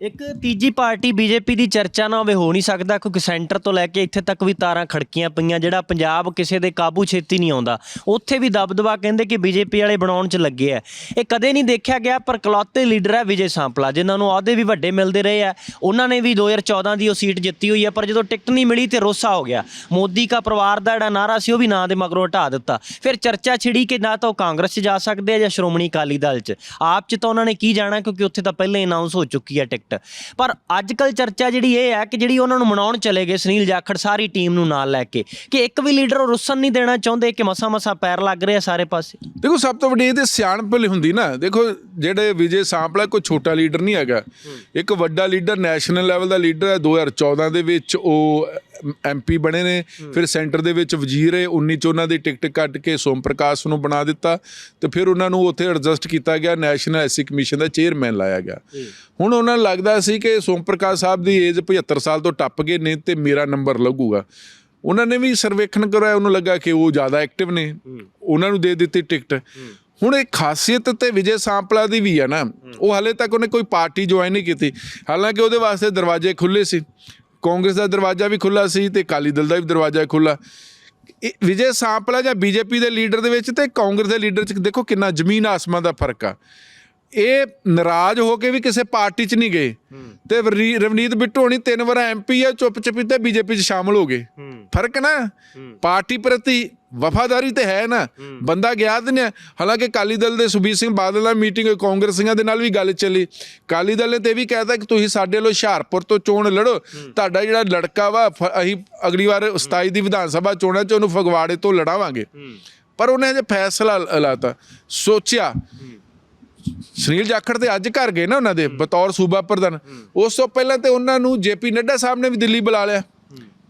ਇੱਕ ਤੀਜੀ ਪਾਰਟੀ ਬੀਜੇਪੀ ਦੀ ਚਰਚਾ ਨਾ ਹੋਵੇ ਹੋ ਨਹੀਂ ਸਕਦਾ, ਕਿਉਂਕਿ ਸੈਂਟਰ ਤੋਂ ਲੈ ਕੇ ਇੱਥੇ ਤੱਕ ਵੀ ਤਾਰਾਂ ਖੜਕੀਆਂ ਪਈਆਂ, ਜਿਹੜਾ ਪੰਜਾਬ ਕਿਸੇ ਦੇ ਕਾਬੂ ਛੇਤੀ ਨਹੀਂ ਆਉਂਦਾ। ਉੱਥੇ ਵੀ ਦਬਦਬਾ ਕਹਿੰਦੇ ਕਿ ਬੀਜੇਪੀ ਵਾਲੇ ਬਣਾਉਣ 'ਚ ਲੱਗੇ ਆ। ਇਹ ਕਦੇ ਨਹੀਂ ਦੇਖਿਆ ਗਿਆ, ਪਰ ਕਲੌਤੇ ਲੀਡਰ ਹੈ ਵਿਜੇ ਸਾਂਪਲਾ, ਜਿਨ੍ਹਾਂ ਨੂੰ ਅਹੁਦੇ ਵੀ ਵੱਡੇ ਮਿਲਦੇ ਰਹੇ ਆ। ਉਹਨਾਂ ਨੇ ਵੀ 2014 ਦੀ ਉਹ ਸੀਟ ਜਿੱਤੀ ਹੋਈ ਹੈ ਪਰ ਜਦੋਂ ਟਿਕਟ ਨਹੀਂ ਮਿਲੀ ਤੇ ਰੋਸਾ ਹੋ ਗਿਆ। ਮੋਦੀ ਕਾ ਪਰਿਵਾਰ ਦਾ ਜਿਹੜਾ ਨਾਰਾ ਸੀ, ਉਹ ਵੀ ਨਾਂ ਦੇ ਮਗਰੋਂ ਹਟਾ ਦਿੱਤਾ। ਫਿਰ ਚਰਚਾ ਛਿੜੀ ਕਿ ਨਾ ਤਾਂ ਉਹ ਕਾਂਗਰਸ 'ਚ ਜਾ ਸਕਦੇ ਆ ਜਾਂ ਸ਼੍ਰੋਮਣੀ ਅਕਾਲੀ ਦਲ 'ਚ। ਆਪ 'ਚ ਤਾਂ ਉਹਨਾਂ ਨੇ ਕੀ ਜਾਣਾ ਕਿਉਂਕਿ ਉੱਥੇ ਤਾਂ ਪਹਿਲਾਂ ਅਨਾਉਂਸ ਹੋ ਚੁੱਕੀ ਹੈ ਟਿਕਟ। ਪਰ ਅੱਜ ਕੱਲ ਚਰਚਾ ਜਿਹੜੀ ਇਹ ਹੈ ਕਿ ਜਿਹੜੀ ਉਹਨਾਂ ਨੂੰ ਮਨਾਉਣ ਚਲੇ ਗਏ ਸੁਨੀਲ ਜਾਖੜ ਸਾਰੀ ਟੀਮ ਨੂੰ ਨਾਲ ਲੈ ਕੇ ਕਿ ਇੱਕ ਵੀ ਲੀਡਰ ਉਹ ਰੁੱਸਣ ਨਹੀਂ ਦੇਣਾ ਚਾਹੁੰਦੇ ਕਿ ਮਸਾ ਮਸਾ ਪੈਰ ਲੱਗ ਰਹੇ ਸਾਰੇ ਪਾਸੇ। ਦੇਖੋ ਸਭ ਤੋਂ ਵੱਡੀ ਇਹ ਤੇ ਸਿਆਣਪ ਹੁੰਦੀ ਨਾ ਦੇਖੋ ਜਿਹੜੇ ਵਿਜੇ ਸਾਂਪਲਾ ਕੋਈ ਛੋਟਾ ਲੀਡਰ ਨਹੀਂ ਹੈਗਾ। ਇੱਕ ਵੱਡਾ ਲੀਡਰ ਨੈਸ਼ਨਲ ਲੈਵਲ ਦਾ ਲੀਡਰ ਹੈ 2014 ਦੇ ਵਿੱਚ ਉਹ ਐਮਪੀ ਬਣੇ ਨੇ। ਫਿਰ ਸੈਂਟਰ ਦੇ ਵਿੱਚ ਵਜ਼ੀਰ ਹੈ 19 ਚ ਉਹਨਾਂ ਦੀ ਟਿਕਟ ਕੱਟ ਕੇ ਸੋਮ ਪ੍ਰਕਾਸ਼ ਨੂੰ ਬਣਾ ਦਿੱਤਾ ਤੇ ਫਿਰ ਉਹਨਾਂ ਨੂੰ ਉੱਥੇ ਐਡਜਸਟ ਕੀਤਾ ਗਿਆ ਨੈਸ਼ਨਲ ਐਸੀ ਕਮਿਸ਼ਨ ਦਾ ਚੇਅਰਮੈਨ ਲਾਇਆ ਗਿਆ। ਹੁਣ ਉਹਨਾਂ ਨੂੰ ਲੱਗਦਾ ਸੀ ਕਿ ਸੋਮ ਪ੍ਰਕਾਸ਼ ਸਾਹਿਬ ਦੀ ਏਜ 75 ਸਾਲ ਤੋਂ ਟੱਪ ਗਏ ਨੇ ਤੇ ਮੇਰਾ ਨੰਬਰ ਲੱਗੂਗਾ। ਉਹਨਾਂ ਨੇ ਵੀ ਸਰਵੇਖਣ ਕਰਵਾਇਆ ਉਹਨੂੰ ਲੱਗਾ ਕਿ ਉਹ ਜ਼ਿਆਦਾ ਐਕਟਿਵ ਨੇ। ਉਹਨਾਂ ਨੂੰ ਦੇ ਦਿੱਤੀ ਟਿਕਟ। ਹੁਣ ਇਹ ਖਾਸੀਅਤ ਤੇ ਵਿਜੇ ਸਾਂਪਲਾ ਦੀ ਵੀ ਹੈ ਨਾ। ਉਹ ਹਾਲੇ ਤੱਕ ਉਹਨੇ ਕੋਈ ਪਾਰਟੀ ਜੁਆਇਨ ਨਹੀਂ ਕੀਤੀ। ਹਾਲਾਂਕਿ ਉਹਦੇ ਵਾਸਤੇ ਦਰਵਾਜ਼ੇ ਖੁੱਲੇ ਸੀ। ਕਾਂਗਰਸ ਦਾ ਦਰਵਾਜ਼ਾ ਵੀ ਖੁੱਲਾ ਸੀ ਤੇ ਅਕਾਲੀ ਦਲ ਦਾ ਵੀ ਦਰਵਾਜ਼ਾ ਖੁੱਲਾ ਇਹ ਵਿਜੇ ਸਾਂਪਲਾ ਜਾਂ ਬੀਜੇਪੀ ਦੇ ਲੀਡਰ ਦੇ ਵਿੱਚ ਤੇ ਕਾਂਗਰਸ ਦੇ ਲੀਡਰ 'ਚ ਦੇਖੋ ਕਿੰਨਾ ਜ਼ਮੀਨ ਆਸਮਾਨ ਦਾ ਫ਼ਰਕ ਆ। ਇਹ ਨਾਰਾਜ਼ ਹੋ ਕੇ ਵੀ ਕਿਸੇ ਪਾਰਟੀ 'ਚ ਨਹੀਂ ਗਏ ਤੇ ਰਵਨੀਤ ਬਿੱਟੂ ਹੋਣੀ ਤਿੰਨ ਵਾਰ ਐਮਪੀ ਆ ਚੁੱਪ ਚਪੀਤੇ ਬੀਜੇਪੀ 'ਚ ਸ਼ਾਮਲ ਹੋ ਗਏ। ਫ਼ਰਕ ਨਾ। ਪਾਰਟੀ ਪ੍ਰਤੀ ਵਫਾਦਾਰੀ ਤੇ ਹੈ ਨਾ। ਬੰਦਾ ਗਿਆ ਤੇ ਨਹੀਂ। ਹਾਲਾਂਕਿ ਕਾਲੀ ਦਲ ਦੇ ਸੁਬੀਰ ਸਿੰਘ ਬਾਦਲ ਨਾਲ ਮੀਟਿੰਗ ਹੋਈ ਕਾਂਗਰਸੀਆਂ ਦੇ ਨਾਲ ਵੀ ਗੱਲ ਚੱਲੀ। ਕਾਲੀ ਦਲ ਨੇ ਤੇ ਵੀ ਕਹਿਤਾ ਕਿ ਤੁਸੀਂ ਸਾਡੇ ਵੱਲੋਂ ਹੁਸ਼ਿਆਰਪੁਰ ਤੋਂ ਚੋਣ ਲੜੋ। ਤੁਹਾਡਾ ਜਿਹੜਾ ਲੜਕਾ ਵਾ ਅਸੀਂ ਅਗਲੀ ਵਾਰ 27 ਦੀ ਵਿਧਾਨ ਸਭਾ ਚੋਣਾਂ 'ਚ ਉਹਨੂੰ ਫਗਵਾੜੇ ਤੋਂ ਲੜਾਵਾਂਗੇ। ਪਰ ਉਹਨੇ ਅਜੇ ਫੈਸਲਾ ਲ- ਲਾਤਾ। ਸੋਚਿਆ। ਸੁਨੀਲ ਜਾਖੜ ਤੇ ਅੱਜ ਘਰ ਗਏ ਨਾ ਉਹਨਾਂ ਦੇ ਬਤੌਰ ਸੂਬਾ ਪ੍ਰਧਾਨ। ਉਸ ਤੋਂ ਪਹਿਲਾਂ ਤੇ ਉਹਨਾਂ ਨੂੰ ਜੇਪੀ ਨੱਡਾ ਸਾਹਿਬ ਨੇ ਵੀ ਦਿੱਲੀ ਬੁਲਾ ਲਿਆ।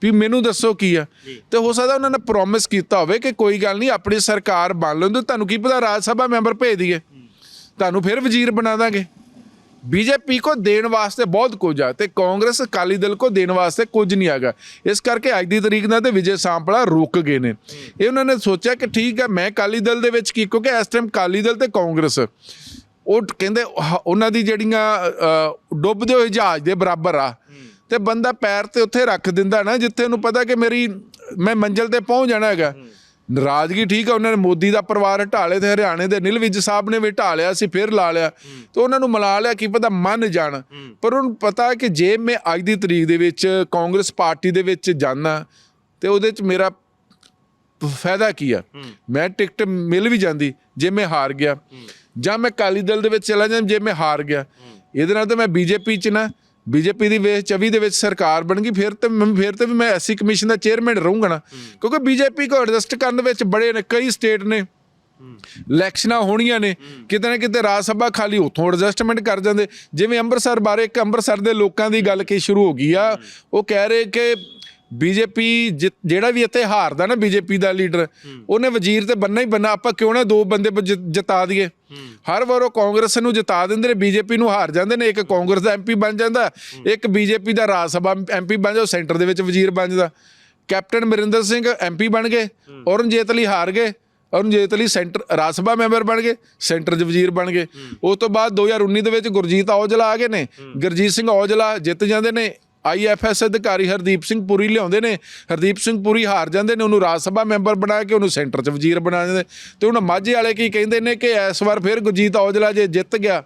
ਵੀ ਮੈਨੂੰ ਦੱਸੋ ਕੀ ਆ। ਤੇ ਹੋ ਸਕਦਾ ਉਹਨਾਂ ਨੇ ਪ੍ਰੋਮਿਸ ਕੀਤਾ ਹੋਵੇ ਕਿ ਕੋਈ ਗੱਲ ਨਹੀਂ ਆਪਣੀ ਸਰਕਾਰ ਬਣ ਲੈਂਦੇ ਤੁਹਾਨੂੰ ਕੀ ਪਤਾ ਰਾਜ ਸਭਾ ਮੈਂਬਰ ਭੇਜ ਦਈਏ। ਤੁਹਾਨੂੰ ਫਿਰ ਵਜ਼ੀਰ ਬਣਾ ਦਾਂਗੇ। ਬੀਜੇਪੀ ਕੋ ਦੇਣ ਵਾਸਤੇ ਬਹੁਤ ਕੁਝ ਆ ਤੇ ਕਾਂਗਰਸ ਅਕਾਲੀ ਦਲ ਕੋ ਦੇਣ ਵਾਸਤੇ ਕੁਝ ਨਹੀਂ ਆਗਾ ਇਸ ਕਰਕੇ ਅੱਜ ਦੀ ਤਰੀਕ ਨਾਲ ਤੇ ਵਿਜੇ ਸਾਂਪਲਾ ਰੁਕ ਗਏ ਨੇ। ਇਹ ਉਹਨਾਂ ਨੇ ਸੋਚਿਆ ਕਿ ਠੀਕ ਹੈ ਮੈਂ ਅਕਾਲੀ ਦਲ ਦੇ ਵਿੱਚ ਕੀ ਕਿਉਂਕਿ ਇਸ ਟਾਈਮ ਅਕਾਲੀ ਦਲ ਤੇ ਕਾਂਗਰਸ। ਉਹ ਕਹਿੰਦੇ ਉਹਨਾਂ ਦੀ ਜਿਹੜੀਆਂ ਡੁੱਬਦੇ ਹੋਏ ਜਹਾਜ਼ ਦੇ ਬਰਾਬਰ ਆ। ਤੇ ਬੰਦਾ ਪੈਰ ਤੇ ਉੱਥੇ ਰੱਖ ਦਿੰਦਾ ਨਾ, ਜਿੱਥੇ ਉਹਨੂੰ ਪਤਾ ਕਿ ਮੇਰੀ, ਮੈਂ ਮੰਜ਼ਿਲ ਤੇ ਪਹੁੰਚ ਜਾਣਾ ਹੈਗਾ। ਨਾਰਾਜ਼ਗੀ ਠੀਕ ਆ, ਉਹਨਾਂ ਨੇ ਮੋਦੀ ਦਾ ਪਰਿਵਾਰ ਢਾਲੇ ਤੇ ਹਰਿਆਣੇ ਦੇ ਨਿਲਵਿਜ ਸਾਹਿਬ ਨੇ ਵੀ ਢਾ ਲਿਆ ਸੀ, ਫਿਰ ਲਾ ਲਿਆ। ਤੇ ਉਹਨਾਂ ਨੂੰ ਮਿਲਾ ਲਿਆ, ਕੀ ਪਤਾ ਮੰਨ ਜਾਣ। ਪਰ ਉਹਨੂੰ ਪਤਾ ਕਿ ਜੇ ਮੈਂ ਅੱਜ ਦੀ ਤਰੀਕ ਦੇ ਵਿੱਚ ਕਾਂਗਰਸ ਪਾਰਟੀ ਦੇ ਵਿੱਚ ਜਾਣਾ ਤੇ ਉਹਦੇ ਚ ਮੇਰਾ ਫਾਇਦਾ ਕੀ ਆ? ਮੈਂ ਟਿਕਟ ਮਿਲ ਵੀ ਜਾਂਦੀ, ਜੇ ਮੈਂ ਹਾਰ ਗਿਆ। ਜਾਂ ਮੈਂ ਕਾਲੀ ਦਲ ਦੇ ਵਿੱਚ ਚਲਾ ਜਾਂ ਜੇ ਮੈਂ ਹਾਰ ਗਿਆ। ਇਹਦੇ ਨਾਲ ਤਾਂ ਮੈਂ ਬੀਜੇਪੀ ਚ ਨਾ ਬੀਜੇਪੀ ਦੀ ਵੇਚ 24 ਦੇ ਵਿੱਚ ਸਰਕਾਰ ਬਣ ਗਈ ਫਿਰ ਤੇ ਮੈਂ ਫਿਰ ਤੇ ਵੀ ਮੈਂ ਐਸੀ ਕਮਿਸ਼ਨ ਦਾ ਚੇਅਰਮੈਨ ਰਹੂੰਗਾ ਨਾ। ਕਿਉਂਕਿ ਬੀਜੇਪੀ ਕੋ ਐਡਜਸਟ ਕਰਨ ਵਿੱਚ ਬੜੇ ਨੇ ਕਈ ਸਟੇਟ ਨੇ। ਇਲੈਕਸ਼ਨਾਂ ਹੋਣੀਆਂ ਨੇ ਕਿਤੇ ਨਾ ਕਿਤੇ ਰਾਜ ਸਭਾ ਖਾਲੀ ਉਥੋਂ ਐਡਜਸਟਮੈਂਟ ਕਰ ਜਾਂਦੇ। ਜਿਵੇਂ ਅੰਮ੍ਰਿਤਸਰ ਬਾਰੇ ਇੱਕ ਅੰਮ੍ਰਿਤਸਰ ਦੇ ਲੋਕਾਂ ਦੀ ਗੱਲ ਕੀ ਸ਼ੁਰੂ ਹੋ ਗਈ ਆ ਉਹ ਕਹਿ ਰਹੇ ਕਿ ਬੀਜੇਪੀ ਜਿਹੜਾ ਵੀ ਇੱਥੇ ਹਾਰਦਾ ਨਾ ਬੀਜੇਪੀ ਦਾ ਲੀਡਰ ਉਹਨੇ ਵਜ਼ੀਰ ਤੇ ਬੰਨਾ ਹੀ ਬੰਨਾ ਆਪਾਂ ਕਿਉਂ ਨਾ ਦੋ ਬੰਦੇ ਜਿਤਾ ਦਈਏ। ਹਰ ਵਾਰ ਉਹ ਕਾਂਗਰਸ ਨੂੰ ਜਿਤਾ ਦਿੰਦੇ ਨੇ ਬੀਜੇਪੀ ਨੂੰ ਹਾਰ ਜਾਂਦੇ ਨੇ ਇੱਕ ਕਾਂਗਰਸ ਦਾ ਐਮਪੀ ਬਣ ਜਾਂਦਾ ਇੱਕ ਬੀਜੇਪੀ ਦਾ ਰਾਜ ਸਭਾ ਐਮਪੀ ਬਣ ਜਾਂਦਾ ਸੈਂਟਰ ਦੇ ਵਿੱਚ ਵਜ਼ੀਰ ਬਣ ਜਾਂਦਾ। ਕੈਪਟਨ ਅਮਰਿੰਦਰ ਸਿੰਘ ਐਮਪੀ ਬਣ ਗਏ ਔਰਨ ਜੇਤਲੀ ਹਾਰ ਗਏ ਅਰੁਣ ਜੇਤਲੀ ਸੈਂਟਰ ਰਾਜ ਸਭਾ ਮੈਂਬਰ ਬਣ ਗਏ ਸੈਂਟਰ 'ਚ ਵਜ਼ੀਰ ਬਣ ਗਏ। ਉਸ ਤੋਂ ਬਾਅਦ 2019 ਦੇ ਵਿੱਚ ਗੁਰਜੀਤ ਔਜਲਾ ਆ ਗਏ ਨੇ ਗੁਰਜੀਤ ਸਿੰਘ ਔਜਲਾ ਜਿੱਤ ਜਾਂਦੇ ਨੇ ਆਈਐਫਐਸ ਅਧਿਕਾਰੀ ਹਰਦੀਪ ਸਿੰਘ ਪੁਰੀ ਲਿਆਉਂਦੇ ਨੇ। ਹਰਦੀਪ ਸਿੰਘ ਪੁਰੀ ਹਾਰ ਜਾਂਦੇ ਨੇ ਉਹਨੂੰ ਰਾਜ ਸਭਾ ਮੈਂਬਰ ਬਣਾ ਕੇ ਉਹਨੂੰ ਸੈਂਟਰ 'ਚ ਵਜ਼ੀਰ ਬਣਾ ਦਿੰਦੇ ਤੇ ਹੁਣ ਮਾਝੇ ਵਾਲੇ ਕੀ ਕਹਿੰਦੇ ਨੇ ਕਿ ਇਸ ਵਾਰ ਫਿਰ ਗੁਰਜੀਤ ਔਜਲਾ ਜੇ ਜਿੱਤ ਗਿਆ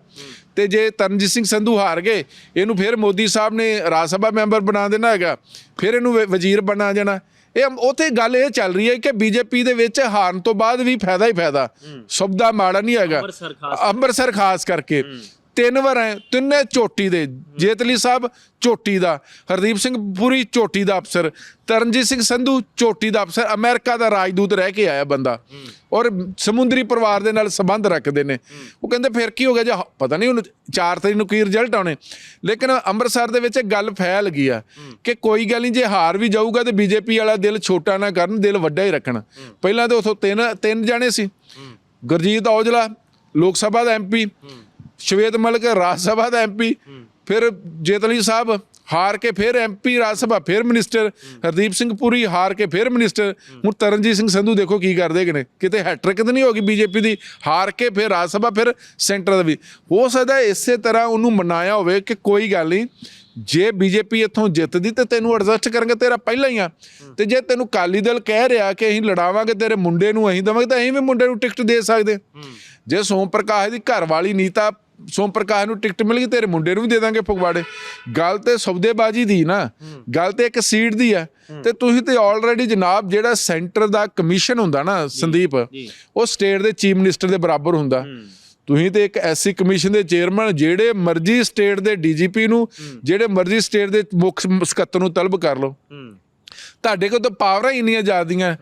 ਤੇ ਜੇ ਤਰਨਜੀਤ ਸਿੰਘ ਸੰਧੂ ਹਾਰ ਗਏ ਇਹਨੂੰ ਫਿਰ ਮੋਦੀ ਸਾਹਿਬ ਨੇ ਰਾਜ ਸਭਾ ਮੈਂਬਰ ਬਣਾ ਦੇਣਾ ਹੈਗਾ ਫਿਰ ਇਹਨੂੰ ਵਜ਼ੀਰ ਬਣਾ ਜਾਣਾ। ਇਹ ਉਥੇ ਗੱਲ ਇਹ ਚੱਲ ਰਹੀ ਹੈ ਕਿ ਬੀਜੇਪੀ ਦੇ ਵਿੱਚ ਹਾਰਨ ਤੋਂ ਬਾਅਦ ਵੀ ਫਾਇਦਾ ਹੀ ਫਾਇਦਾ। ਸਭ ਦਾ ਮਾੜਾ ਨਹੀਂ ਹੈਗਾ। ਅੰਮ੍ਰਿਤਸਰ ਖਾਸ ਕਰਕੇ। ਤਿੰਨ ਵਾਰ ਆਏ, ਤਿੰਨੇ ਚੋਟੀ ਦੇ, ਜੇਤਲੀ ਸਾਹਿਬ ਚੋਟੀ ਦਾ, ਹਰਦੀਪ ਸਿੰਘ ਪੂਰੀ ਚੋਟੀ ਦਾ ਅਫਸਰ, ਤਰਨਜੀਤ ਸਿੰਘ ਸੰਧੂ ਚੋਟੀ ਦਾ ਅਫਸਰ, ਅਮਰੀਕਾ ਦਾ ਰਾਜਦੂਤ ਰਹਿ ਕੇ ਆਇਆ ਬੰਦਾ। ਔਰ ਸਮੁੰਦਰੀ ਪਰਿਵਾਰ ਦੇ ਨਾਲ ਸੰਬੰਧ ਰੱਖਦੇ ਨੇ। ਉਹ ਕਹਿੰਦੇ, ਫਿਰ ਕੀ ਹੋ ਗਿਆ? ਜੇ ਪਤਾ ਨਹੀਂ ਉਹਨੂੰ 4 ਤਰੀਕ ਨੂੰ ਕੀ ਰਿਜ਼ਲਟ ਆਉਣੇ? ਲੇਕਿਨ ਅੰਮ੍ਰਿਤਸਰ ਦੇ ਵਿੱਚ ਇੱਕ ਗੱਲ ਫੈਲ ਗਈ ਆ ਕਿ ਕੋਈ ਗੱਲ ਨਹੀਂ, ਜੇ ਹਾਰ ਵੀ ਜਾਊਗਾ ਤੇ ਬੀਜੇਪੀ ਵਾਲਾ ਦਿਲ ਛੋਟਾ ਨਾ ਕਰਨ, ਦਿਲ ਵੱਡਾ ਹੀ ਰੱਖਣ। ਪਹਿਲਾਂ ਤਾਂ ਉਥੋਂ ਤਿੰਨ ਤਿੰਨ ਜਾਣੇ ਸੀ। ਗੁਰਜੀਤ ਔਜਲਾ, ਲੋਕ ਸਭਾ ਦਾ ਐਮਪੀ ਸ਼ਵੇਤ ਮਲਕ ਰਾਜ ਸਭਾ ਦਾ ਐਮਪੀ ਫਿਰ ਜੇਤਲੀ ਸਾਹਿਬ ਹਾਰ ਕੇ ਫਿਰ ਐਮਪੀ ਰਾਜ ਸਭਾ ਫਿਰ ਮਿਨਿਸਟਰ ਹਰਦੀਪ ਸਿੰਘ ਪੁਰੀ ਹਾਰ ਕੇ ਫਿਰ ਮਿਨਿਸਟਰ ਹੁਣ ਤਰਨਜੀਤ ਸਿੰਘ ਸੰਧੂ ਦੇਖੋ ਕੀ ਕਰਦੇ ਨੇ ਕਿਤੇ ਹੈਟ੍ਰਿਕ ਤਾਂ ਨਹੀਂ ਹੋ ਗਈ ਬੀਜੇਪੀ ਦੀ ਹਾਰ ਕੇ ਫਿਰ ਰਾਜ ਸਭਾ ਫਿਰ ਸੈਂਟਰ ਦਾ ਵੀ। ਹੋ ਸਕਦਾ ਇਸੇ ਤਰ੍ਹਾਂ ਉਹਨੂੰ ਮਨਾਇਆ ਹੋਵੇ ਕਿ ਕੋਈ ਗੱਲ ਨਹੀਂ ਜੇ ਬੀਜੇਪੀ ਇੱਥੋਂ ਜਿੱਤਦੀ ਤੇ ਤੈਨੂੰ ਐਡਜਸਟ ਕਰਾਂਗੇ ਤੇਰਾ ਪਹਿਲਾਂ ਹੀ ਆ। ਤੇ ਜੇ ਤੈਨੂੰ ਕਾਲੀ ਦਲ ਕਹਿ ਰਿਹਾ ਕਿ ਅਸੀਂ ਲੜਾਵਾਂਗੇ ਤੇਰੇ ਮੁੰਡੇ ਨੂੰ ਅਸੀਂ ਦੇਵਾਂਗੇ ਤਾਂ ਅਸੀਂ ਵੀ ਮੁੰਡੇ ਨੂੰ ਟਿਕਟ ਦੇ ਸਕਦੇ। ਜੇ ਸੋਮ ਪ੍ਰਕਾਸ਼ ਦੀ ਘਰ ਵਾਲੀ ਨੀਤਾ ਸੋਮ ਪ੍ਰਕਾਸ਼ ਨੂੰ ਟਿਕਟ ਮਿਲ ਗਈ ਤੇਰੇ ਮੁੰਡੇ ਨੂੰ ਵੀ ਦੇ ਦਾਂਗੇ ਫਗਵਾੜੇ। ਗੱਲ ਤੇ ਸੌਦੇਬਾਜ਼ੀ ਦੀ ਨਾ ਗੱਲ ਤੇ ਇੱਕ ਸੀਟ ਦੀ ਆ। ਤੇ ਤੁਸੀਂ ਤੇ ਆਲਰੇਡੀ ਜਨਾਬ ਜਿਹੜਾ ਸੈਂਟਰ ਦਾ ਕਮਿਸ਼ਨ ਹੁੰਦਾ ਨਾ ਸੰਦੀਪ ਉਹ ਸਟੇਟ ਦੇ ਚੀਫ ਮਿਨਿਸਟਰ ਦੇ ਬਰਾਬਰ ਹੁੰਦਾ। ਤੁਸੀਂ ਤੇ ਇੱਕ ਐਸਸੀ ਕਮਿਸ਼ਨ ਦੇ ਚੇਅਰਮੈਨ ਜਿਹੜੇ ਮਰਜ਼ੀ ਸਟੇਟ ਦੇ ਡੀਜੀਪੀ ਨੂੰ ਜਿਹੜੇ ਮਰਜ਼ੀ ਸਟੇਟ ਦੇ ਮੁੱਖ ਸਕੱਤਰ ਨੂੰ ਤਲਬ ਕਰ ਲਓ। ਤੁਹਾਡੇ ਕੋਲ ਤਾਂ ਪਾਵਰਾਂ ਹੀ ਇੰਨੀਆਂ ਜ਼ਿਆਦੀਆਂ।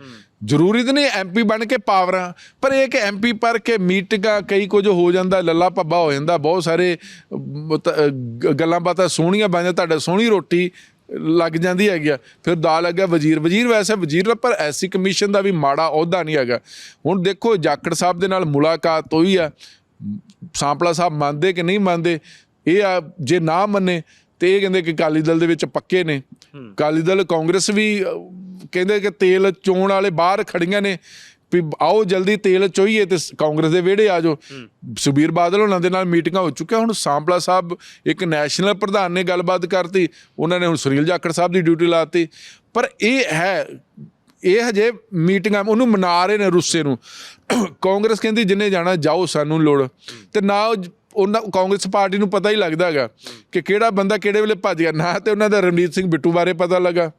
ਜ਼ਰੂਰੀ ਤਾਂ ਨਹੀਂ ਐਮਪੀ ਬਣ ਕੇ ਪਾਵਰਾਂ ਪਰ ਇਹ ਕਿ ਐਮਪੀ ਪਰ ਕੇ ਮੀਟਿੰਗਾਂ ਕਈ ਕੁਝ ਹੋ ਜਾਂਦਾ ਲੱਲਾ ਪੱਬਾ ਹੋ ਜਾਂਦਾ ਬਹੁਤ ਸਾਰੇ ਗੱਲਾਂ ਬਾਤਾਂ ਸੋਹਣੀਆਂ ਬਣ ਜਾਂਦੀਆਂ ਤੁਹਾਡਾ ਸੋਹਣੀ ਰੋਟੀ ਲੱਗ ਜਾਂਦੀ ਹੈਗੀ ਆ। ਫਿਰ ਦਾ ਲੱਗਿਆ ਵਜ਼ੀਰ ਵਜ਼ੀਰ ਵੈਸੇ ਵਜ਼ੀਰ ਪਰ ਐਸੀ ਕਮਿਸ਼ਨ ਦਾ ਵੀ ਮਾੜਾ ਅਹੁਦਾ ਨਹੀਂ ਹੈਗਾ। ਹੁਣ ਦੇਖੋ ਜਾਖੜ ਸਾਹਿਬ ਦੇ ਨਾਲ ਮੁਲਾਕਾਤ ਹੋਈ ਆ ਸਾਂਪਲਾ ਸਾਹਿਬ ਮੰਨਦੇ ਕਿ ਨਹੀਂ ਮੰਨਦੇ ਇਹ ਆ ਜੇ ਨਾ ਮੰਨੇ ਤੇ ਇਹ ਕਹਿੰਦੇ ਕਿ ਅਕਾਲੀ ਦਲ ਦੇ ਵਿੱਚ ਪੱਕੇ ਨੇ। ਅਕਾਲੀ ਦਲ ਕਾਂਗਰਸ ਵੀ ਕਹਿੰਦੇ ਕਿ ਤੇਲ ਚੋਣ ਵਾਲੇ ਬਾਹਰ ਖੜੀਆਂ ਨੇ ਵੀ ਆਓ ਜਲਦੀ ਤੇਲ ਚੋਈਏ ਤੇ ਕਾਂਗਰਸ ਦੇ ਵਿਹੜੇ ਆ ਜਾਓ। ਸੁਬੀਰ ਬਾਦਲ ਉਹਨਾਂ ਦੇ ਨਾਲ ਮੀਟਿੰਗਾਂ ਹੋ ਚੁੱਕੀਆਂ। ਹੁਣ ਸਾਂਪਲਾ ਸਾਹਿਬ ਇੱਕ ਨੈਸ਼ਨਲ ਪ੍ਰਧਾਨ ਨੇ ਗੱਲਬਾਤ ਕਰਤੀ। ਉਹਨਾਂ ਨੇ ਹੁਣ ਸੁਨੀਲ ਜਾਖੜ ਸਾਹਿਬ ਦੀ ਡਿਊਟੀ ਲਾਤੀ। ਪਰ ਇਹ ਹੈ ਇਹ ਹਜੇ ਮੀਟਿੰਗਾਂ ਉਹਨੂੰ ਮਨਾ ਰਹੇ ਨੇ ਰੁੱਸੇ ਨੂੰ। ਕਾਂਗਰਸ ਕਹਿੰਦੀ ਜਿੰਨੇ ਜਾਣਾ ਜਾਓ ਸਾਨੂੰ ਲੋੜ। ਤੇ ਨਾ ਉਹਨਾਂ ਕਾਂਗਰਸ ਪਾਰਟੀ ਨੂੰ ਪਤਾ ਹੀ ਲੱਗਦਾ ਹੈਗਾ ਕਿ ਕਿਹੜਾ ਬੰਦਾ ਕਿਹੜੇ ਵੇਲੇ ਭੱਜ ਗਿਆ। ਨਾ ਤੇ ਉਹਨਾਂ ਦਾ ਰਣਜੀਤ ਸਿੰਘ ਬਿੱਟੂ ਬਾਰੇ ਪਤਾ ਲੱਗਾ।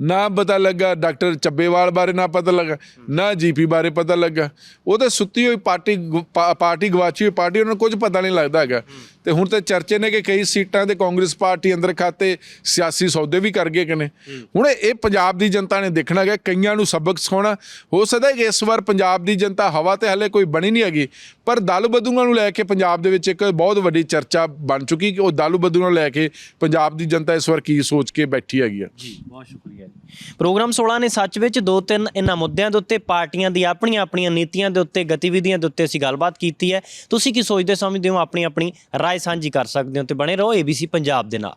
ਨਾ ਪਤਾ ਲੱਗਾ ਡਾਕਟਰ ਚੱਬੇਵਾਲ ਬਾਰੇ ਨਾ ਪਤਾ ਲੱਗਾ, ਨਾ ਜੀਪੀ ਬਾਰੇ ਪਤਾ ਲੱਗਾ। ਉਹ ਤਾਂ ਸੁੱਤੀ ਹੋਈ ਪਾਰਟੀ ਪਾਰਟੀ ਗਵਾਚੀ ਹੋਈ, ਪਾਰਟੀ ਉਹਨਾਂ ਨੂੰ ਕੁਝ ਪਤਾ ਨਹੀਂ ਲੱਗਦਾ ਹੈਗਾ। ਤੇ ਹੁਣ ਤੇ ਚਰਚੇ ਨੇ ਕਿ ਕਈ ਸੀਟਾਂ ਤੇ ਕਾਂਗਰਸ ਪਾਰਟੀ ਅੰਦਰ ਖਾਤੇ ਸਿਆਸੀ ਸੌਦੇ ਵੀ ਕਰ ਗਏ ਕਿ ਨੇ। ਹੁਣ ਇਹ ਪੰਜਾਬ ਦੀ ਜਨਤਾ ਨੇ ਦੇਖਣਾ ਹੈ ਕਈਆਂ ਨੂੰ ਸਬਕ ਸਿਖਾਉਣਾ। ਹੋ ਸਕਦਾ ਕਿ ਇਸ ਵਾਰ ਪੰਜਾਬ ਦੀ ਜਨਤਾ ਹਵਾ ਤੇ ਹਲੇ ਕੋਈ ਬਣੀ ਨਹੀਂ ਹੈਗੀ, ਪਰ ਦਲ ਬਦੂਆਂ ਨੂੰ ਲੈ ਕੇ ਪੰਜਾਬ ਦੇ ਵਿੱਚ ਇੱਕ ਬਹੁਤ ਵੱਡੀ ਚਰਚਾ ਬਣ ਚੁੱਕੀ ਕਿ ਉਹ ਦਲ ਬਦੂਆਂ ਨੂੰ ਲੈ ਕੇ ਪੰਜਾਬ ਦੀ ਜਨਤਾ ਇਸ ਵਾਰ ਕੀ ਸੋਚ ਕੇ ਬੈਠੀ ਹੈਗੀ ਆ। ਜੀ, ਬਹੁਤ ਸ਼ੁਕਰੀਆ ਜੀ। ਪ੍ਰੋਗਰਾਮ 16 ਨੇ ਸੱਚ ਵਿੱਚ, ਦੋ ਤਿੰਨ ਇਹਨਾਂ ਮੁੱਦਿਆਂ ਦੇ ਉੱਤੇ, ਪਾਰਟੀਆਂ ਦੀ ਆਪਣੀਆਂ ਆਪਣੀਆਂ ਨੀਤੀਆਂ ਦੇ ਉੱਤੇ, ਗਤੀਵਿਧੀਆਂ ਦੇ ਉੱਤੇ ਅਸੀਂ ਗੱਲਬਾਤ ਕੀਤੀ ਹੈ। ਤੁਸੀਂ ਕੀ ਸੋਚਦੇ ਸਮਝਦੇ ਹੋ ਆਪਣੀ ਆਪਣੀ ਰਾਏ ਸਾਂਝੀ ਕਰ ਸਕਦੇ ਹੋ ਤੇ ਬਣੇ ਰਹੋ ABC ਪੰਜਾਬ ਦੇ ਨਾਲ।